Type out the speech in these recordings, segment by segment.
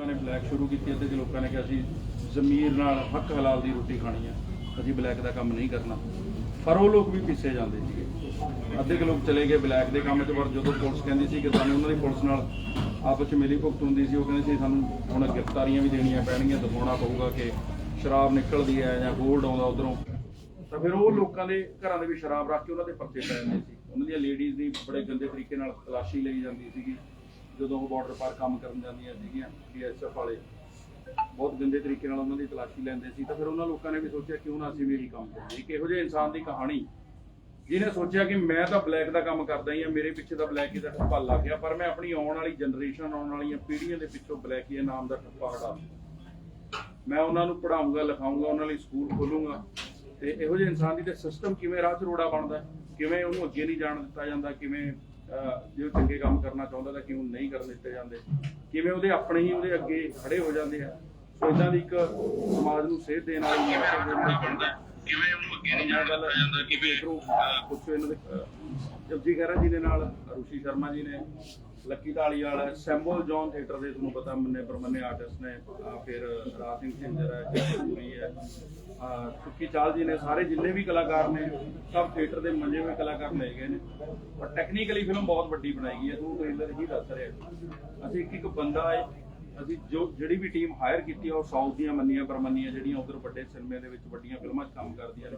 ਲੋਕਾਂ ਨੇ ਬਲੈਕ ਸ਼ੁਰੂ ਕੀਤੀ ਅਤੇ ਲੋਕਾਂ ਨੇ ਕਿਹਾ ਅਸੀਂ ਜ਼ਮੀਰ ਨਾਲ ਹੱਕ ਹਲਾਲ ਦੀ ਰੋਟੀ ਖਾਣੀ ਆ ਅਸੀਂ ਬਲੈਕ ਦਾ ਕੰਮ ਨਹੀਂ ਕਰਨਾ। ਪਰ ਲੋਕ ਵੀ ਪਿੱਛੇ ਜਾਂਦੇ ਸੀਗੇ। ਅੱਧੇ ਕੁ ਲੋਕ ਚਲੇ ਗਏ ਬਲੈਕ ਦੇ ਕੰਮ 'ਚ, ਪਰ ਜਦੋਂ ਪੁਲਿਸ ਕਹਿੰਦੀ ਸੀ ਕਿ ਸਾਨੂੰ ਉਹਨਾਂ ਦੀ ਪੁਲਿਸ ਨਾਲ ਆਪਸ 'ਚ ਮਿਲੀ ਭੁਗਤ ਹੁੰਦੀ ਸੀ, ਉਹ ਕਹਿੰਦੇ ਸੀ, ਸਾਨੂੰ ਹੁਣ ਗ੍ਰਿਫਤਾਰੀਆਂ ਵੀ ਦੇਣੀਆਂ ਪੈਣਗੀਆਂ, ਦਿਖਾਉਣਾ ਪਊਗਾ ਕਿ ਸ਼ਰਾਬ ਨਿਕਲਦੀ ਹੈ ਜਾਂ ਗੋਲਡ ਆਉਂਦਾ ਉਧਰੋਂ। ਤਾਂ ਫਿਰ ਉਹ ਲੋਕਾਂ ਦੇ ਘਰਾਂ ਦੇ ਵੀ ਸ਼ਰਾਬ ਰੱਖ ਕੇ ਉਹਨਾਂ ਦੇ ਪਰਚੇ ਪੈ ਜਾਂਦੇ ਸੀ। ਉਹਨਾਂ ਦੀਆਂ ਲੇਡੀਜ਼ ਦੀ ਬੜੇ ਗੰਦੇ ਤਰੀਕੇ ਨਾਲ ਤਲਾਸ਼ੀ ਲਈ ਜਾਂਦੀ ਸੀਗੀ। ਜਦੋਂ ਉਹ ਬਾਰਡਰ ਪਾਰ ਕੰਮ ਕਰਨ ਜਾਂਦੀਆਂ ਸੀਗੀਆਂ ਬੀਐਸਐਫ ਵਾਲੇ, ਬਹੁਤ ਗੰਦੇ ਤਰੀਕੇ ਨਾਲ ਉਹਨਾਂ ਦੀ ਤਲਾਸ਼ੀ ਲੈਂਦੇ ਸੀ। ਤਾਂ ਫਿਰ ਉਹਨਾਂ ਲੋਕਾਂ ਨੇ ਵੀ ਸੋਚਿਆ, ਕਿਉਂ ਨਾ ਅਸੀਂ ਵੀ ਇਹੀ ਕੰਮ ਕਰੀਏ? ਇੱਕ ਇਹੋ ਜਿਹੇ ਇਨਸਾਨ ਦੀ ਕਹਾਣੀ। ਜਿਹਨੇ ਸੋਚਿਆ ਕਿ ਮੈਂ ਤਾਂ ਬਲੈਕ ਦਾ ਕੰਮ ਕਰਦਾ ਹੀ ਆ, ਮੇਰੇ ਪਿੱਛੇ ਤਾਂ ਬਲੈਕ ਹੀ ਦਾ ਠੱਪਾ ਲੱਗ ਗਿਆ, ਪਰ ਮੈਂ ਆਪਣੀ ਆਉਣ ਵਾਲੀ ਜਨਰੇਸ਼ਨ ਆਉਣ ਵਾਲੀਆਂ ਪੀੜ੍ਹੀਆਂ ਦੇ ਪਿੱਛੋਂ ਬਲੈਕ ਹੀ ਨਾਮ ਦਾ ਠੱਪਾ ਹਟਾ ਮੈਂ ਉਹਨਾਂ ਨੂੰ ਪੜਾਉਂਗਾ ਲਿਖਾਉਂਗਾ, ਉਹਨਾਂ ਲਈ ਸਕੂਲ ਖੋਲੂੰਗਾ। ਤੇ ਇਹੋ ਜਿਹੇ ਇਨਸਾਨ ਦੀ ਤੇ ਸਿਸਟਮ ਕਿਵੇਂ ਰਾਹ 'ਚ ਰੋੜਾ ਬਣਦਾ ਕਿਵੇਂ ਉਹਨੂੰ ਅੱਗੇ ਨਹੀਂ ਜਾਣ ਦਿੱਤਾ ਜਾਂਦਾ? ਕਿਵੇਂ ਜੇ ਚੰਗੇ ਕੰਮ ਕਰਨਾ ਚਾਹੁੰਦਾ ਤਾਂ ਕਿਉਂ ਨਹੀਂ ਕਰਨ ਦਿੱਤੇ ਜਾਂਦੇ? ਕਿਵੇਂ ਉਹਦੇ ਆਪਣੇ ਹੀ ਉਹਦੇ ਅੱਗੇ ਖੜੇ ਹੋ ਜਾਂਦੇ ਆ? ਸੋ ਇਦਾਂ ਦੀ ਇੱਕ ਸਮਾਜ ਨੂੰ ਸੇਧ ਦੇਣ ਵਾਲੀ ਕਿਵੇਂ ਉਹਨੂੰ ਅੱਗੇ ਨਹੀਂ ਜਾਣ ਦਿੱਤਾ ਜਾਂਦਾ? ਕਿਵੇਂ? ਪੁੱਛੋ ਇਹਨਾਂ ਦੇ ਜਪਜੀ ਖਹਿਰਾ ਜੀ ਦੇ ਨਾਲ ਰੂਸ਼ੀ ਸ਼ਰਮਾ ਜੀ ਨੇ ਲੱਕੀ ਢਾਲੀਵਾਲ ਸੈਂਬਲ ਜੌਨ ਥੀਏਟਰ ਦੇ ਤੁਹਾਨੂੰ ਪਤਾ ਮੰਨੇ ਪਰਮੰਨੇ ਆਰਟਿਸਟ ਨੇ ਫਿਰ ਰਾਜ ਸਿੰਘ ਝਿੰਜਰ ਹੈ ਜਸਪੂਰੀ ਹੈ ਸੁੱਕੀ ਚਾਲ ਜੀ ਨੇ, ਸਾਰੇ ਜਿੰਨੇ ਵੀ ਕਲਾਕਾਰ ਨੇ, ਸਭ ਥੀਏਟਰ ਦੇ ਮੰਜੇ ਹੋਏ ਕਲਾਕਾਰ ਲੈ ਗਏ ਨੇ। ਪਰ ਟੈਕਨੀਕਲੀ ਫਿਲਮ ਬਹੁਤ ਵੱਡੀ ਬਣਾਈ ਗਈ ਹੈ ਤੁਹਾਨੂੰ ਟ੍ਰੇਲਰ ਹੀ ਦੱਸ ਰਿਹਾ ਅਸੀਂ ਇੱਕ ਇੱਕ ਬੰਦਾ ਹੈ, ਅਸੀਂ ਜੋ ਜਿਹੜੀ ਵੀ ਟੀਮ ਹਾਇਰ ਕੀਤੀ ਆ ਉਹ ਸਾਊਥ ਦੀਆਂ ਮੰਨੀਆਂ ਪਰਮੰਨੀਆਂ ਜਿਹੜੀਆਂ ਉਧਰ ਵੱਡੇ ਸਿਨੇਮੇ ਦੇ ਵਿੱਚ ਵੱਡੀਆਂ ਫਿਲਮਾਂ 'ਚ ਕੰਮ ਕਰਦੀਆਂ ਨੇ।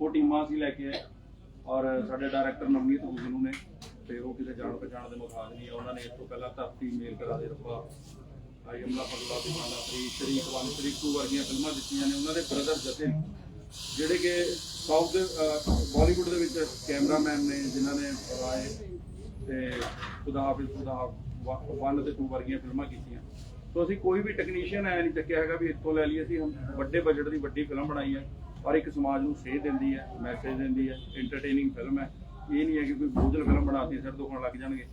ਉਹ ਟੀਮਾਂ ਅਸੀਂ ਲੈ ਕੇ ਆਏ। ਔਰ ਸਾਡੇ ਡਾਇਰੈਕਟਰ ਨਵਨੀਤ ਗੁਰੂ ਨੇ ਤੇ ਉਹ ਕਿਸੇ ਜਾਣ ਪਛਾਣ ਦੇ ਮੁਖਾਜ ਨਹੀਂ ਆ। ਉਹਨਾਂ ਨੇ ਇਸ ਤੋਂ ਪਹਿਲਾਂ ਧਰਤੀ ਮੇਲ ਕਰਾ ਦੇ ਰੱਬਾ ਆਈ ਅਮਲਾ ਪਗਲਾ ਦੀਵਾਨਾ ਫਰੀ ਸ਼ਰੀਕ ਵਨ ਸ਼ਰੀਕ ਟੂ ਵਰਗੀਆਂ ਫਿਲਮਾਂ ਦਿੱਤੀਆਂ ਨੇ, ਉਹਨਾਂ ਦੇ ਬ੍ਰਦਰ ਜਤਿਨ ਜਿਹੜੇ ਕਿ ਸਾਊਥ ਦੇ ਬਾਲੀਵੁੱਡ ਦੇ ਵਿੱਚ ਕੈਮਰਾਮੈਨ ਨੇ, ਜਿਨ੍ਹਾਂ ਨੇ ਰਾਏ ਤੇ ਖੁਦਾ ਹਾਫਿਜ਼, ਖੁਦਾ ਵਨ ਤੇ ਟੂ ਵਰਗੀਆਂ ਫਿਲਮਾਂ ਕੀਤੀਆਂ ਸੋ ਅਸੀਂ ਕੋਈ ਵੀ ਟੈਕਨੀਸ਼ੀਅਨ ਐ ਨਹੀਂ ਚੱਕਿਆ ਹੈਗਾ ਵੀ ਇੱਥੋਂ ਲੈ ਲਈ ਅਸੀਂ ਹਮ ਵੱਡੇ ਬਜਟ ਦੀ ਵੱਡੀ ਫਿਲਮ ਬਣਾਈ ਹੈ ਔਰ ਇੱਕ ਸਮਾਜ ਨੂੰ ਸੇਧ ਦਿੰਦੀ ਹੈ ਮੈਸੇਜ ਦਿੰਦੀ ਹੈ ਐਂਟਰਟੇਨਿੰਗ ਫਿਲਮ ਹੈ ਇਹ ਨਹੀਂ ਹੈ ਕਿ ਕੋਈ ਬੋਝਲ ਫਿਲਮ ਬਣਾਤੀ ਸਿਰ ਦੁਖਣ ਲੱਗ ਜਾਣਗੇ।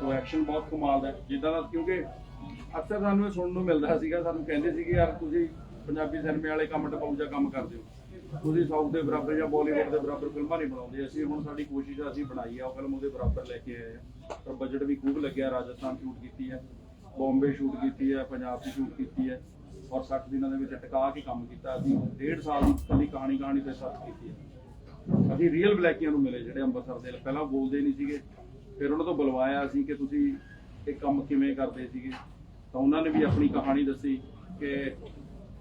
ਸੋ ਐਕਸ਼ਨ ਬਹੁਤ ਕਮਾਲ ਦਾ ਜਿੱਦਾਂ ਦਾ ਕਿਉਂਕਿ ਅਕਸਰ ਸਾਨੂੰ ਇਹ ਸੁਣਨ ਨੂੰ ਮਿਲਦਾ ਸੀਗਾ, ਸਾਨੂੰ ਕਹਿੰਦੇ ਸੀਗੇ, ਯਾਰ, ਤੁਸੀਂ ਪੰਜਾਬੀ ਸਿਨੇਮੇ ਵਾਲੇ ਕੰਮ ਟਪਾਊ ਜਿਹਾ ਕੰਮ ਕਰਦੇ ਹੋ? ਤੁਸੀਂ ਸਾਊਥ ਦੇ ਬਰਾਬਰ ਜਾਂ ਬਾਲੀਵੁੱਡ ਦੇ ਬਰਾਬਰ ਫਿਲਮਾਂ ਨਹੀਂ ਬਣਾਉਂਦੇ। ਅਸੀਂ ਹੁਣ ਸਾਡੀ ਕੋਸ਼ਿਸ਼ ਆ, ਅਸੀਂ ਬਣਾਈ ਆ, ਉਹ ਫਿਲਮ ਉਹਦੇ ਬਰਾਬਰ ਲੈ ਕੇ ਆਏ ਆ। ਪਰ ਬਜਟ ਵੀ ਖੂਬ ਲੱਗਿਆ, ਰਾਜਸਥਾਨ ਸ਼ੂਟ ਕੀਤੀ ਹੈ ਬੰਬੇ ਸ਼ੂਟ ਕੀਤੀ ਹੈ, ਪੰਜਾਬ 'ਚ ਸ਼ੂਟ ਕੀਤੀ ਹੈ ਔਰ 60 ਦਿਨਾਂ ਦੇ ਵਿੱਚ ਟਿਕਾ ਕੇ ਕੰਮ ਕੀਤਾ। ਅਸੀਂ ਡੇਢ ਸਾਲ ਦੀ ਕਹਾਣੀ ਕਹਾਣੀ ਤੇ ਸਰਚ ਕੀਤੀ ਹੈ। ਅਸੀਂ ਰੀਅਲ ਬਲੈਕੀਆਂ ਨੂੰ ਮਿਲੇ ਜਿਹੜੇ ਅੰਮ੍ਰਿਤਸਰ ਦੇ, ਪਹਿਲਾਂ ਬੋਲਦੇ ਨਹੀਂ ਸੀਗੇ। ਫਿਰ ਉਹਨਾਂ ਤੋਂ ਬੁਲਵਾਇਆ ਅਸੀਂ ਕਿ ਤੁਸੀਂ ਇਹ ਕੰਮ ਕਿਵੇਂ ਕਰਦੇ ਸੀਗੇ। ਤਾਂ ਉਹਨਾਂ ਨੇ ਵੀ ਆਪਣੀ ਕਹਾਣੀ ਦੱਸੀ ਕਿ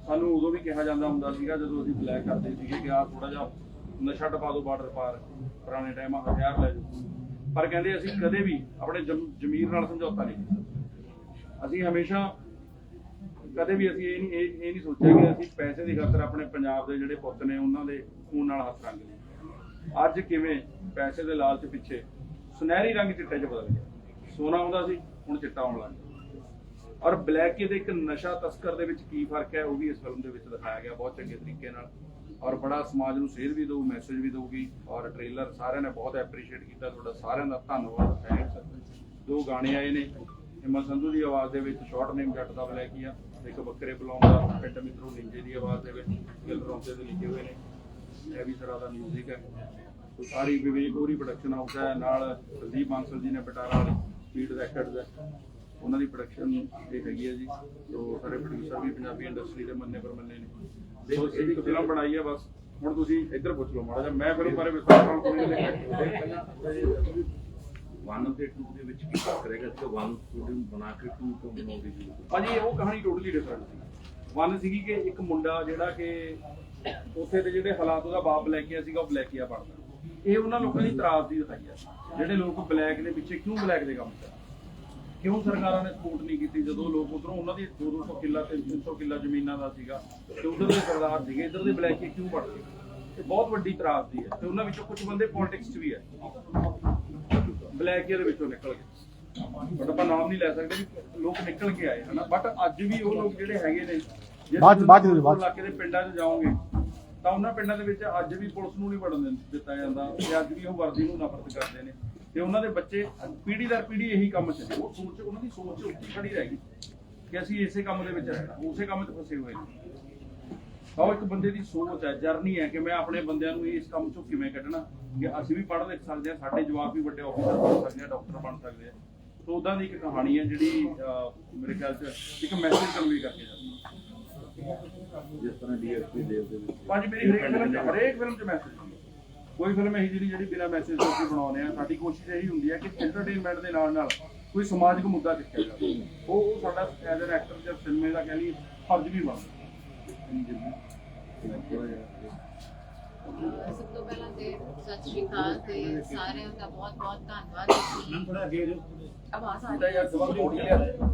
ਸਾਨੂੰ ਉਦੋਂ ਵੀ ਕਿਹਾ ਜਾਂਦਾ ਹੁੰਦਾ ਸੀਗਾ, ਜਦੋਂ ਅਸੀਂ ਬਲੈਕ ਕਰਦੇ ਸੀਗੇ ਕਿ ਆਹ ਥੋੜਾ ਜਿਹਾ ਨਸ਼ਾ ਟਪਾ ਦਿਓ ਬਾਰਡਰ ਪਾਰ, ਪੁਰਾਣੇ ਟਾਈਮ ਆ ਹਥਿਆਰ ਲੈ ਜਾਓ। ਪਰ ਕਹਿੰਦੇ ਅਸੀਂ ਕਦੇ ਵੀ ਆਪਣੇ ਜ਼ਮੀਰ ਨਾਲ ਸਮਝੌਤਾ ਨਹੀਂ ਕੀਤਾ। ਅਸੀਂ ਹਮੇਸ਼ਾ ਕਦੇ ਵੀ ਅਸੀਂ ਇਹ ਨਹੀਂ, ਇਹ ਇਹ ਨਹੀਂ ਸੋਚਿਆ ਕਿ ਅਸੀਂ ਪੈਸੇ ਦੀ ਖਾਤਰ ਆਪਣੇ ਪੰਜਾਬ ਦੇ ਜਿਹੜੇ ਪੁੱਤ ਨੇ, ਉਹਨਾਂ ਦੇ ਖੂਨ ਨਾਲ ਹੱਥ ਰੰਗ ਲਏ ਅੱਜ ਕਿਵੇਂ ਪੈਸੇ ਦੇ ਲਾਲਚ ਪਿੱਛੇ? ਸੁਨਹਿਰੀ ਰੰਗ ਚਿੱਟੇ 'ਚ ਬਦਲ ਗਿਆ। ਸੋਨਾ ਆਉਂਦਾ ਸੀ, ਹੁਣ ਚਿੱਟਾ ਆਉਣ ਲੱਗ ਗਿਆ। ਔਰ ਬਲੈਕ ਦੇ ਇੱਕ ਨਸ਼ਾ ਤਸਕਰ ਦੇ ਵਿੱਚ ਕੀ ਫ਼ਰਕ ਹੈ, ਉਹ ਵੀ ਇਸ ਫਿਲਮ ਦੇ ਵਿੱਚ ਦਿਖਾਇਆ ਗਿਆ ਬਹੁਤ ਚੰਗੇ ਤਰੀਕੇ ਨਾਲ। ਔਰ ਬੜਾ ਸਮਾਜ ਨੂੰ ਸੇਧ ਵੀ ਦਊ ਮੈਸੇਜ ਵੀ ਦਊਗੀ। ਔਰ ਟ੍ਰੇਲਰ ਸਾਰਿਆਂ ਨੇ ਬਹੁਤ ਐਪਰੀਸ਼ੀਏਟ ਕੀਤਾ, ਤੁਹਾਡਾ ਸਾਰਿਆਂ ਦਾ ਧੰਨਵਾਦ ਥੈਂਕਸ ਦੋ ਗਾਣੇ ਆਏ ਨੇ। ਹਿਮਤ ਸੰਧੂ ਦੀ ਆਵਾਜ਼ ਦੇ ਵਿੱਚ ਸ਼ਾਰਟ ਨੇਮ ਜੱਟ ਦਾ ਬਲੈਕੀਆ ਇੱਕ ਬੱਕਰੇ ਬੁਲਾਉਂਦਾ, ਪਿੰਡ ਮਿੱਤਰੋ, ਨਿੰਜੇ ਦੀ ਆਵਾਜ਼ ਦੇ ਵਿੱਚ ਗਿਲ ਰੌਂਦੇ ਦੇ ਲਿਖੇ ਹੋਏ ਨੇ। ਇਹ ਵੀ ਤਰ੍ਹਾਂ ਦਾ ਮਿਊਜ਼ਿਕ ਹੈ। ਸੋ ਸਾਰੀ ਵਿਵੇਕ ਹੋਰੀ ਪ੍ਰੋਡਕਸ਼ਨ ਹਾਊਸ ਹੈ। ਨਾਲ ਸੰਦੀਪ ਬਾਂਸਲ ਜੀ ਨੇ ਵਾਲੇ ਸਪੀਡ ਰੈਕਰਡਸ ਹੈ। ਉਹਨਾਂ ਦੀ ਪ੍ਰੋਡਕਸ਼ਨ ਇਹ ਹੈਗੀ ਹੈ ਜੀ। ਸੋ ਸਾਰੇ ਪ੍ਰੋਡਿਊਸਰ ਵੀ ਪੰਜਾਬੀ ਇੰਡਸਟਰੀ ਦੇ ਮੰਨੇ ਪਰ ਮੰਨੇ ਨੇ। ਸੋ ਇਹ ਇੱਕ ਫਿਲਮ ਬਣਾਈ ਹੈ ਬਸ। ਹੁਣ ਤੁਸੀਂ ਇੱਧਰ ਪੁੱਛ ਲਓ ਮਾੜਾ ਜਿਹਾ। ਮੈਂ ਫਿਲਮ ਬਾਰੇ ਵਿਸਥਾਰ ਨਾਲ ਕੋਈ ਨਹੀਂ। ਵਨ ਤੇ ਟੂ ਦੇ ਵਿੱਚ ਕੀ ਫ਼ਰਕ ਰਹੇਗਾ? ਕਿ ਵਨ ਸਟੂਡੀਓ ਬਣਾ ਕੇ ਟੂ ਤੋਂ ਬਣਾਉਂਦੀ ਸੀ। ਭਾਜੀ ਉਹ ਕਹਾਣੀ ਟੋਟਲੀ ਡਿਫਰੈਂਟ ਸੀ। ਵਨ ਸੀਗੀ ਕਿ ਇੱਕ ਮੁੰਡਾ ਜਿਹੜਾ ਕਿ ਉੱਥੇ ਦੇ ਜਿਹੜੇ ਹਾਲਾਤ ਉਹਦਾ ਬਾਪ ਆਇਆ ਸੀਗਾ ਉਹ ਬਲੈਕੀਆ ਬਣਦਾ ਇਹ ਉਹਨਾਂ ਲੋਕਾਂ ਦੀ ਤਰਾਸ ਦੀ ਦਿਖਾਈ ਆ। ਜਿਹੜੇ ਲੋਕ ਬਲੈਕ ਦੇ ਪਿੱਛੇ ਕਿਉਂ ਬਲੈਕ ਦੇ ਕੰਮ ਕਰ ਕਿਉਂ ਸਰਕਾਰਾਂ ਨੇ ਸਪੋਰਟ ਨਹੀਂ ਕੀਤੀ ਜਦੋਂ ਲੋਕ ਉਧਰੋਂ ਉਹਨਾਂ ਦੀ 200 ਕਿੱਲਾ ਤੇ 300 ਕਿੱਲਾ ਜ਼ਮੀਨਾਂ ਦਾ ਸੀਗਾ ਤੇ ਉਧਰ ਦੇ ਸਰਦਾਰ ਸੀਗੇ ਇੱਧਰ ਦੇ ਬਲੈਕੀ ਕਿਉਂ ਵੜ ਗਏ ਇਹ ਬਹੁਤ ਵੱਡੀ ਤਰਾਸ ਦੀ ਹੈ ਤੇ ਉਹਨਾਂ ਵਿੱਚੋਂ ਕੁਝ ਬੰਦੇ ਪੋਲਿਟਿਕਸ 'ਚ ਵੀ ਹੈ। ਬਲੈਕੀਆ ਦੇ ਵਿੱਚੋਂ ਨਿਕਲ ਗਏ। ਬਟ ਆਪਾਂ ਨਾਮ ਨਹੀਂ ਲੈ ਸਕਦੇ ਵੀ ਲੋਕ ਨਿਕਲ ਕੇ ਆਏ ਹਨਾ? ਬਟ ਅੱਜ ਵੀ ਉਹ ਲੋਕ ਜਿਹੜੇ ਹੈਗੇ ਨੇ ਬਾਅਦ ਬਾਅਦ। ਇਲਾਕੇ ਦੇ ਪਿੰਡਾਂ 'ਚ ਜਾਓਗੇ ਤਾਂ ਉਹਨਾਂ ਪਿੰਡਾਂ ਦੇ ਵਿੱਚ ਅੱਜ ਵੀ ਪੁਲਿਸ ਨੂੰ ਨਹੀਂ ਵੜਨ ਦਿੰ- ਦਿੱਤਾ ਜਾਂਦਾ ਤੇ ਅੱਜ ਵੀ ਉਹ ਵਰਦੀ ਨੂੰ ਨਫ਼ਰਤ ਕਰਦੇ ਨੇ। ਤੇ ਉਹਨਾਂ ਦੇ ਬੱਚੇ ਪੀੜ੍ਹੀ ਦਰ ਪੀੜ੍ਹੀ ਇਹੀ ਕੰਮ 'ਚ ਉਹ ਸੋਚ ਉਹਨਾਂ ਦੀ ਸੋਚ ਉੱਚੀ ਖੜੀ ਰਹਿ ਗਈ ਕਿ ਅਸੀਂ ਇਸੇ ਕੰਮ ਦੇ ਵਿੱਚ ਰਹਿਣਾ ਉਸੇ ਕੰਮ 'ਚ ਫਸੇ ਹੋਏ ਨੇ। ਤਾਂ ਉਹ ਇੱਕ ਬੰਦੇ ਦੀ ਸੋਚ ਹੈ ਜਰਨੀ ਹੈ ਕਿ ਮੈਂ ਆਪਣੇ ਬੰਦਿਆਂ ਨੂੰ ਇਸ ਕੰਮ 'ਚੋਂ ਕਿਵੇਂ ਕੱਢਣਾ ਕਿ ਅਸੀਂ ਵੀ ਪੜ੍ਹ ਲਿਖ ਸਕਦੇ ਹਾਂ ਸਾਡੇ ਜਵਾਬ ਵੀ ਵੱਡੇ ਅਫਸਰ ਬਣ ਸਕਦੇ ਆ ਡਾਕਟਰ ਬਣ ਸਕਦੇ ਆ। ਸੋ ਉਦਾਂ ਦੀ ਇੱਕ ਕਹਾਣੀ ਹੈ ਜਿਹੜੀ ਅਹ, ਮੇਰੇ ਖਿਆਲ 'ਚ ਇੱਕ ਮੈਸੇਜ ਕਨਵੇ ਕਰਕੇ ਜਾਂਦੀ ਹੈ। ਜਿਸ ਤਰ੍ਹਾਂ ਡੀਐਸਪੀ ਦੇਵ ਦੇ ਵਿੱਚ। ਪੰਜ ਮੇਰੀ ਹਰੇਕ ਫਿਲਮ 'ਚ ਹਰੇਕ ਫਿਲਮ 'ਚ ਮੈਸੇਜ ਕੋਈ ਫਿਲਮ ਇਹੀ ਜਿਹੜੀ ਜਿਹੜੀ ਬਿਨਾਂ ਮੈਸੇਜ ਤੋਂ ਅਸੀਂ ਬਣਾਉਂਦੇ ਆ ਸਾਡੀ ਕੋਸ਼ਿਸ਼ ਇਹੀ ਹੁੰਦੀ ਹੈ ਕਿ ਐਂਟਰਟੇਨਮੈਂਟ ਦੇ ਨਾਲ ਨਾਲ ਕੋਈ ਸਮਾਜਿਕ ਮੁੱਦਾ ਚੱਕਿਆ ਜਾਵੇ। ਉਹ ਉਹ ਸਾਡਾ ਐਜ਼ ਐਨ ਐਕਟਰ ਜਾਂ ਸਿਨੇਮੇ ਦਾ ਕਹਿ ਲਈ ਫਰਜ਼ ਵੀ ਬਣਦਾ। ਸਭ ਤੋਂ ਪਹਿਲਾਂ ਤੇ ਸਤਿ ਸ਼੍ਰੀ ਅਕਾਲ ਤੇ ਸਾਰਿਆਂ ਦਾ ਬਹੁਤ ਬਹੁਤ ਧੰਨਵਾਦ ਥੋੜਾ ਅੱਗੇ ਜੋ ਆਵਾਜ਼ ਆ ਰਹੀ ਯਾਰ ਸਵਾਲ ਪਾ ਦੋ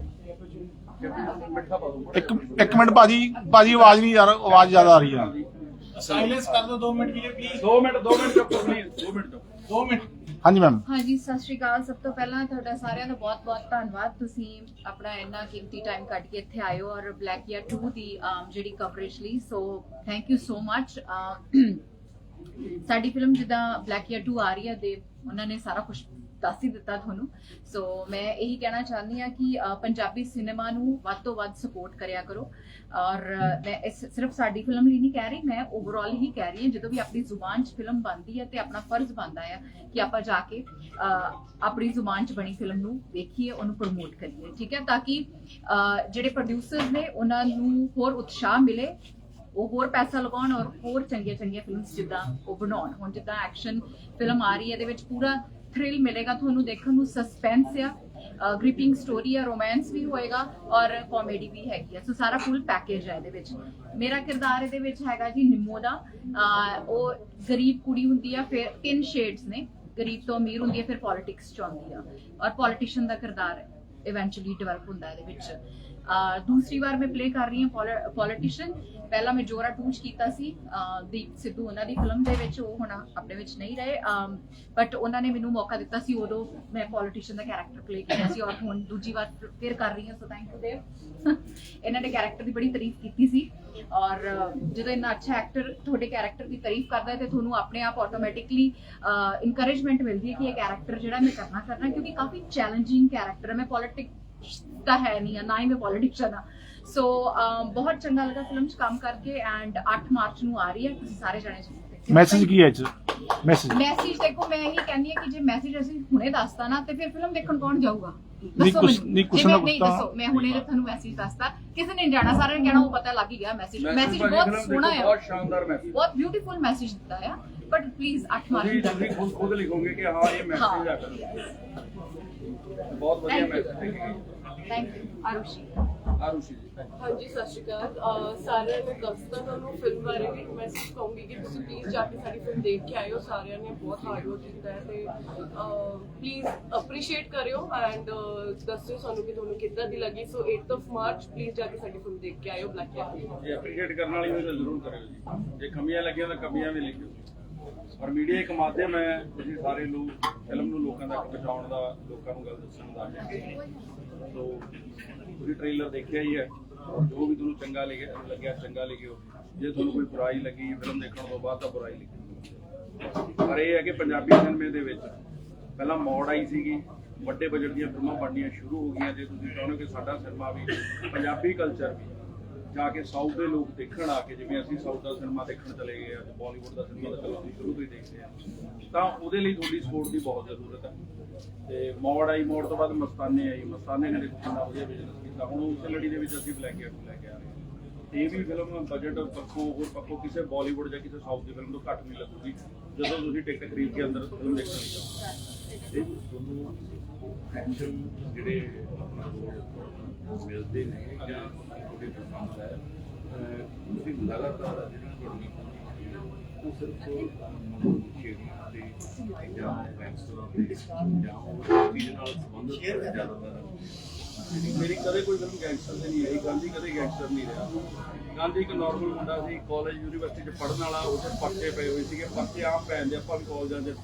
ਇੱਕ ਇੱਕ ਮਿੰਟ ਭਾਜੀ ਭਾਜੀ ਆਵਾਜ਼ ਨਹੀਂ ਯਾਰ ਆਵਾਜ਼ ਜ਼ਿਆਦਾ ਆ ਰਹੀ ਆ। ਸਾਇਲੈਂਸ ਕਰ ਦੋ 2 ਮਿੰਟ ਕੇ ਲਈ ਪਲੀਜ਼ 2 ਮਿੰਟ 2 ਮਿੰਟ ਚੁੱਪ ਪਲੀਜ਼ 2 ਮਿੰਟ ਚੁੱਪ। 2 ਮਿੰਟ। ਹਾਂਜੀ ਮੈਮ। ਹਾਂਜੀ ਸਤਿ ਸ਼੍ਰੀ ਅਕਾਲ। ਸਭ ਤੋਂ ਪਹਿਲਾਂ ਤੁਹਾਡਾ ਸਾਰਿਆਂ ਦਾ ਬਹੁਤ ਬਹੁਤ ਧੰਨਵਾਦ। ਤੁਸੀਂ ਆਪਣਾ ਇੰਨਾ ਕੀਮਤੀ ਟਾਈਮ ਕੱਢ ਕੇ ਇੱਥੇ ਆਏ ਹੋ ਔਰ ਬਲੈਕ ਈਅਰ 2 ਦੀ ਜਿਹੜੀ ਕਵਰੇਜ ਲਈ। ਸੋ ਥੈਂਕ ਯੂ ਸੋ ਮੱਚ ਸਾਡੀ ਫਿਲਮ ਜਿੱਦਾਂ ਬਲੈਕ ਈਅਰ 2 ਆ ਰਹੀ ਹੈ ਦੇ ਉਹਨਾਂ ਨੇ ਸਾਰਾ ਕੁਝ ਦੱਸ ਹੀ ਦਿੱਤਾ ਤੁਹਾਨੂੰ। ਸੋ ਮੈਂ ਇਹੀ ਕਹਿਣਾ ਚਾਹੁੰਦੀ ਆ ਕਿ ਅ, ਪੰਜਾਬੀ ਸਿਨੇਮਾ ਨੂੰ ਵੱਧ ਤੋਂ ਵੱਧ ਸਪੋਰਟ ਕਰਿਆ ਕਰੋ। ਔਰ ਅ, ਮੈਂ ਇਸ ਸਿਰਫ ਸਾਡੀ ਫਿਲਮ ਲਈ ਨਹੀਂ ਕਹਿ ਰਹੀ ਮੈਂ ਓਵਰਆਲ ਹੀ ਕਹਿ ਰਹੀ ਹਾਂ ਜਦੋਂ ਵੀ ਆਪਣੀ ਜ਼ੁਬਾਨ 'ਚ ਫਿਲਮ ਬਣਦੀ ਹੈ ਤੇ ਆਪਣਾ ਫਰਜ਼ ਬਣਦਾ ਹੈ ਕਿ ਆਪਾਂ ਜਾ ਕੇ ਅ, ਆਪਣੀ ਜ਼ੁਬਾਨ 'ਚ ਬਣੀ ਫਿਲਮ ਨੂੰ ਵੇਖੀਏ ਉਹਨੂੰ ਪ੍ਰਮੋਟ ਕਰੀਏ ਠੀਕ ਹੈ? ਤਾਂ ਕਿ ਅ, ਜਿਹੜੇ ਪ੍ਰੋਡਿਊਸਰਸ ਨੇ ਉਹਨਾਂ ਨੂੰ ਹੋਰ ਉਤਸ਼ਾਹ ਮਿਲੇ ਉਹ ਹੋਰ ਪੈਸਾ ਲਗਾਉਣ ਔਰ ਹੋਰ ਚੰਗੀਆਂ ਚੰਗੀਆਂ ਫਿਲਮਸ ਜਿੱਦਾਂ ਉਹ ਬਣਾਉਣ। ਹੁਣ ਜਿੱਦਾਂ ਐਕਸ਼ਨ ਫਿਲਮ ਆ ਰਹੀ ਹੈ ਇਹਦੇ ਵਿੱਚ ਪੂਰਾ ਥ੍ਰਿਲ ਮਿਲੇਗਾ ਤੁਹਾਨੂੰ ਦੇਖਣ ਨੂੰ ਸਸਪੈਂਸ ਆ ਗ੍ਰਿਪਿੰਗ ਸਟੋਰੀ ਆ ਰੋਮਾਂਸ ਵੀ ਹੋਏਗਾ ਔਰ ਕਾਮੇਡੀ ਵੀ ਹੈਗੀ ਆ ਸੋ ਸਾਰਾ ਫੁੱਲ ਪੈਕੇਜ ਹੈ ਇਹਦੇ ਵਿੱਚ ਮੇਰਾ ਕਿਰਦਾਰ ਇਹਦੇ ਵਿੱਚ ਹੈਗਾ ਜੀ ਨਿੰਮੋ ਦਾ ਉਹ ਗਰੀਬ ਕੁੜੀ ਹੁੰਦੀ ਆ ਫਿਰ ਤਿੰਨ ਸ਼ੇਡਸ ਨੇ ਗਰੀਬ ਤੋਂ ਅਮੀਰ ਹੁੰਦੀ ਹੈ ਫਿਰ ਪੋਲਿਟਿਕਸ ਚ ਆਉਂਦੀ ਆ ਔਰ ਪੋਲੀਟੀਸ਼ੀਅਨ ਦਾ ਕਿਰਦਾਰ ਇਵੈਂਚੁਅਲੀ ਡਿਵੈਲਪ ਹੁੰਦਾ ਹੈ ਇਹਦੇ ਵਿੱਚ ਦੂਸਰੀ ਵਾਰ ਮੈਂ ਪਲੇ ਕਰ ਰਹੀ ਹਾਂ ਪੋਲੀਟੀਸ਼ੀਅਨ ਪਹਿਲਾਂ ਮੈਂ ਜੋਰਾ ਟੂਚ ਕੀਤਾ ਸੀ। ਦੀਪ ਸਿੱਧੂ ਉਹਨਾਂ ਦੀ ਫਿਲਮ ਦੇ ਵਿੱਚ, ਉਹ ਹੁਣ ਆਪਣੇ ਵਿੱਚ ਨਹੀਂ ਰਹੇ। ਬਟ ਉਹਨਾਂ ਨੇ ਮੈਨੂੰ ਮੌਕਾ ਦਿੱਤਾ ਸੀ ਉਦੋਂ ਮੈਂ ਪੋਲੀਟੀਸ਼ੀਅਨ ਦਾ ਕੈਰੈਕਟਰ ਪਲੇ ਕੀਤਾ ਸੀ ਔਰ ਹੁਣ ਦੂਜੀ ਵਾਰ ਫਿਰ ਕਰ ਰਹੀ ਹਾਂ ਸੋ ਥੈਂਕ ਯੂ ਦੇਵ ਇਹਨਾਂ ਨੇ ਕੈਰੈਕਟਰ ਦੀ ਬੜੀ ਤਾਰੀਫ ਕੀਤੀ ਸੀ। ਔਰ ਜਦੋਂ ਇੰਨਾ ਅੱਛਾ ਐਕਟਰ ਤੁਹਾਡੇ ਕੈਰੈਕਟਰ ਦੀ ਤਾਰੀਫ ਕਰਦਾ ਹੈ ਤੇ ਤੁਹਾਨੂੰ ਆਪਣੇ ਆਪ ਆਟੋਮੈਟਿਕਲੀ ਇਨਕਰੇਜਮੈਂਟ ਮਿਲਦੀ ਹੈ ਕਿ ਇਹ ਕੈਰੈਕਟਰ ਜਿਹੜਾ ਮੈਂ ਕਰਨਾ ਕਰਨਾ ਕਿਉਂਕਿ ਕਾਫੀ ਚੈਲੰਜਿੰਗ ਕੈਰੈਕਟਰ ਹੈ। ਮੈਂ ਪੋਲਿਟਿਕਸ ਤਾਂ ਹੈ ਨਹੀਂ ਆ ਨਾ ਹੀ ਮੈਂ ਪੋਲਿਟਿਕਸ਼ਨ ਆ ਸੋ ਬਹੁਤ ਚੰਗਾ ਲੱਗਾ ਫਿਲਮ 'ਚ ਕੰਮ ਕਰਕੇ ਐਂਡ 8 ਮਾਰਚ ਨੂੰ ਆ ਰਹੀ ਹੈ ਤੁਸੀਂ ਸਾਰੇ ਜਾਣੇ ਜ਼ਰੂਰ ਦੇਖਿਓ। ਮੈਸੇਜ ਕੀ ਹੈ ਚ ਮੈਸੇਜ ਮੈਸੇਜ ਦੇਖੋ ਮੈਂ ਇਹੀ ਕਹਿੰਦੀ ਹਾਂ ਕਿ ਜੇ ਮੈਸੇਜ ਅਸੀਂ ਹੁਣੇ ਦੱਸਤਾ ਨਾ ਤੇ ਫਿਰ ਫਿਲਮ ਦੇਖਣ ਕੌਣ ਜਾਊਗਾ? ਨਹੀਂ, ਕੁਛ-। ਨਹੀਂ, ਕੁਛ ਜੇ ਨਾ ਕੁਛ ਦੱਸੋ ਮੈਂ ਹੁਣੇ ਤੁਹਾਨੂੰ ਮੈਸੇਜ ਦੱਸਤਾ ਕਿਸੇ ਨੇ ਜਾਣਾ ਸਾਰਿਆਂ ਨੇ ਕਹਿਣਾ ਉਹ ਪਤਾ ਲੱਗ ਹੀ ਗਿਆ ਮੈਸੇਜ ਮੈਸੇਜ ਬਹੁਤ ਸੋਹਣਾ ਹੈ ਬਹੁਤ ਸ਼ਾਨਦਾਰ ਮੈਸੇਜ ਬਹੁਤ ਬਿਊਟੀਫੁਲ ਮੈਸੇਜ ਦਿੱਤਾ ਹੈ ਬਟ ਪਲੀਜ਼ 8 ਮਾਰਚ ਨੂੰ ਤੁਸੀਂ। ਖੁਦ ਖੁਦ ਲਿਖੋਗੇ ਕਿ ਹਾਂ ਇਹ ਮੈਸੇਜ ਆ। ਬਹੁਤ ਵਧੀਆ. ਮੈਸੇਜ ਹੈ। Thank you Arushi. ਆਰੁਸ਼ੀ ਜੀ ਹਾਂਜੀ ਸਤਿ ਸ਼੍ਰੀ ਅਕਾਲ। ਅਹ ਸਾਰਿਆਂ ਨੂੰ ਦੱਸਦਾ ਤੁਹਾਨੂੰ ਫਿਲਮ ਬਾਰੇ ਵੀ ਮੈਸੇਜ ਕਹੂੰਗੀ ਕਿ ਤੁਸੀਂ ਪਲੀਜ਼ ਜਾ ਕੇ ਸਾਡੀ ਫਿਲਮ ਦੇਖ ਕੇ ਆਇਓ। ਸਾਰਿਆਂ ਨੇ ਬਹੁਤ ਹਾਰਡ ਵਰਕ ਕੀਤਾ ਹੈ ਤੇ ਪਲੀਜ਼ ਅਪਰੀਸ਼ੀਏਟ ਕਰਿਓ ਐਂਡ ਦੱਸਿਓ ਸਾਨੂੰ ਕਿ ਤੁਹਾਨੂੰ ਕਿੱਦਾਂ ਦੀ ਲੱਗੀ। ਸੋ 8th ਆਫ ਮਾਰਚ ਪਲੀਜ਼ ਜਾ ਕੇ ਸਾਡੀ ਫਿਲਮ ਦੇਖ ਕੇ ਆਇਓ ਬਲੈਕ ਐਪ ਇਹ ਅਪਰੀਸ਼ੀਏਟ ਕਰਨ ਵਾਲੀ ਹੋਈ ਤਾਂ ਜ਼ਰੂਰ ਕਰਿਓ ਜੀ। ਜੇ ਕਮੀਆਂ ਲੱਗੀਆਂ ਤਾਂ ਕਮੀਆਂ ਵੀ ਲਿਖਿਓ। ਔਰ ਮੀਡੀਆ ਇੱਕ ਮਾਧਿਅਮ ਹੈ ਤੁਸੀਂ ਸਾਰੇ ਲੋਕ ਫਿਲਮ ਨੂੰ ਲੋਕਾਂ ਤੱਕ ਪਹੁੰਚਾਉਣ ਦਾ ਲੋਕਾਂ ਨੂੰ ਗੱਲ ਦੱਸਣ ਦਾ। ਸੋ ਤੁਸੀਂ ਟ੍ਰੇਲਰ ਦੇਖਿਆ ਹੀ ਹੈ। ਜੋ ਵੀ ਤੁਹਾਨੂੰ ਚੰਗਾ ਲੱਗਿਆ ਲੱਗਿਆ, ਚੰਗਾ ਲਿਖਿਓ। ਜੇ ਤੁਹਾਨੂੰ ਕੋਈ ਬੁਰਾਈ ਲੱਗੀ ਫਿਲਮ ਦੇਖਣ ਤੋਂ ਬਾਅਦ ਤਾਂ ਬੁਰਾਈ ਲਿਖੀ। ਪਰ ਇਹ ਹੈ ਕਿ ਪੰਜਾਬੀ ਸਿਨੇਮੇ ਦੇ ਵਿੱਚ ਪਹਿਲਾਂ ਮੋੜ ਆਈ ਸੀਗੀ। ਵੱਡੇ ਬਜਟ ਦੀਆਂ ਫਿਲਮਾਂ ਬਣਨੀਆਂ ਸ਼ੁਰੂ ਹੋ ਗਈਆਂ। ਜੇ ਤੁਸੀਂ ਚਾਹੁੰਦੇ ਹੋ ਕਿ ਸਾਡਾ ਸਿਨੇਮਾ ਵੀ ਪੰਜਾਬੀ ਕਲਚਰ ਵੀ ਜਾ ਕੇ ਸਾਊਥ ਦੇ ਲੋਕ ਦੇਖਣ ਆ ਕੇ ਜਿਵੇਂ ਅਸੀਂ ਸਾਊਥ ਦਾ ਸਿਨੇਮਾ ਦੇਖਣ ਚਲੇ ਗਏ ਅੱਜ ਬਾਲੀਵੁੱਡ ਦਾ ਸਿਨੇਮਾ ਤਾਂ ਚਲੋ ਸ਼ੁਰੂ ਤੋਂ ਹੀ ਦੇਖਦੇ ਆ। ਤਾਂ ਉਹਦੇ ਲਈ ਤੁਹਾਡੀ ਸਪੋਰਟ ਦੀ ਬਹੁਤ ਜ਼ਰੂਰਤ ਹੈ ਤੇ ਮੋੜ ਆਈ ਮੋੜ ਤੋਂ ਬਾਅਦ ਮਸਤਾਨੇ ਆਈ। ਮਸਤਾਨੇ ਨੇ ਦੇਖੋ ਕਿੰਨਾ ਵਧੀਆ ਬਿਜ਼ਨਸ ਕੀਤਾ। ਹੁਣ ਉਸ ਲੜੀ ਦੇ ਵਿੱਚ ਅਸੀਂ ਬਲੈਕ ਆਊਟ ਲੈ ਕੇ ਆ ਰਹੇ ਹਾਂ। ਇਹ ਵੀ ਫਿਲਮ ਬਜਟ ਪੱਖੋਂ ਹੋਰ ਪੱਖੋਂ ਕਿਸੇ ਬਾਲੀਵੁੱਡ ਜਾਂ ਕਿਸੇ ਸਾਊਥ ਦੀ ਫਿਲਮ ਤੋਂ ਘੱਟ ਨਹੀਂ ਲੱਗੂਗੀ ਜਦੋਂ ਤੁਸੀਂ ਟਿਕਟ ਖਰੀਦ ਕੇ ਅੰਦਰ ਫਿਲਮ ਦੇਖਣ ਜਾਓ। ਇਹ ਤੁਹਾਨੂੰ ਐਕਸ਼ਨ ਜਿਹੜੇ ਆਪਣਾ ਮਿਲਦੇ ਨੇ। ਜਾਂ ਤੁਹਾਡੇ ਪਸੰਦ ਹੈ। ਅਹ ਤੁਸੀਂ ਲਗਾਤਾਰ ਜਿਹੜੀ ਤੁਹਾਡੀ ਉਹ ਸਿਰਫ ਮਨੋਂ ਸ਼ੇਰੀ ਤੇ ਜਾਂ ਗੈਂਗਸਟਰਾਂ ਤੇ ਜਾਂ ਉਹ ਚੀਜ਼ ਨਾਲ ਸੰਬੰਧਿਤ ਜ਼ਿਆਦਾਤਰ ਮੇਰੀ ਕਦੇ ਕੋਈ ਫਿਲਮ ਗੈਂਗਸਟਰ ਤੇ ਨਹੀਂ ਆਈ ਗਾਂਧੀ ਕਦੇ ਗੈਂਗਸਟਰ ਨਹੀਂ ਰਿਹਾ। ਗਾਂਧੀ ਇੱਕ ਨਾਰਮਲ ਮੁੰਡਾ ਸੀ ਕਾਲਜ ਯੂਨੀਵਰਸਿਟੀ 'ਚ ਪੜ੍ਹਨ ਵਾਲਾ ਉਹਦੇ ਪਰਚੇ ਪਏ ਹੋਏ ਸੀਗੇ ਪਰਚੇ ਆਮ ਪੈ ਜਾਂਦੇ ਆਪਾਂ ਵੀ ਕਾਲਜਾਂ 'ਚ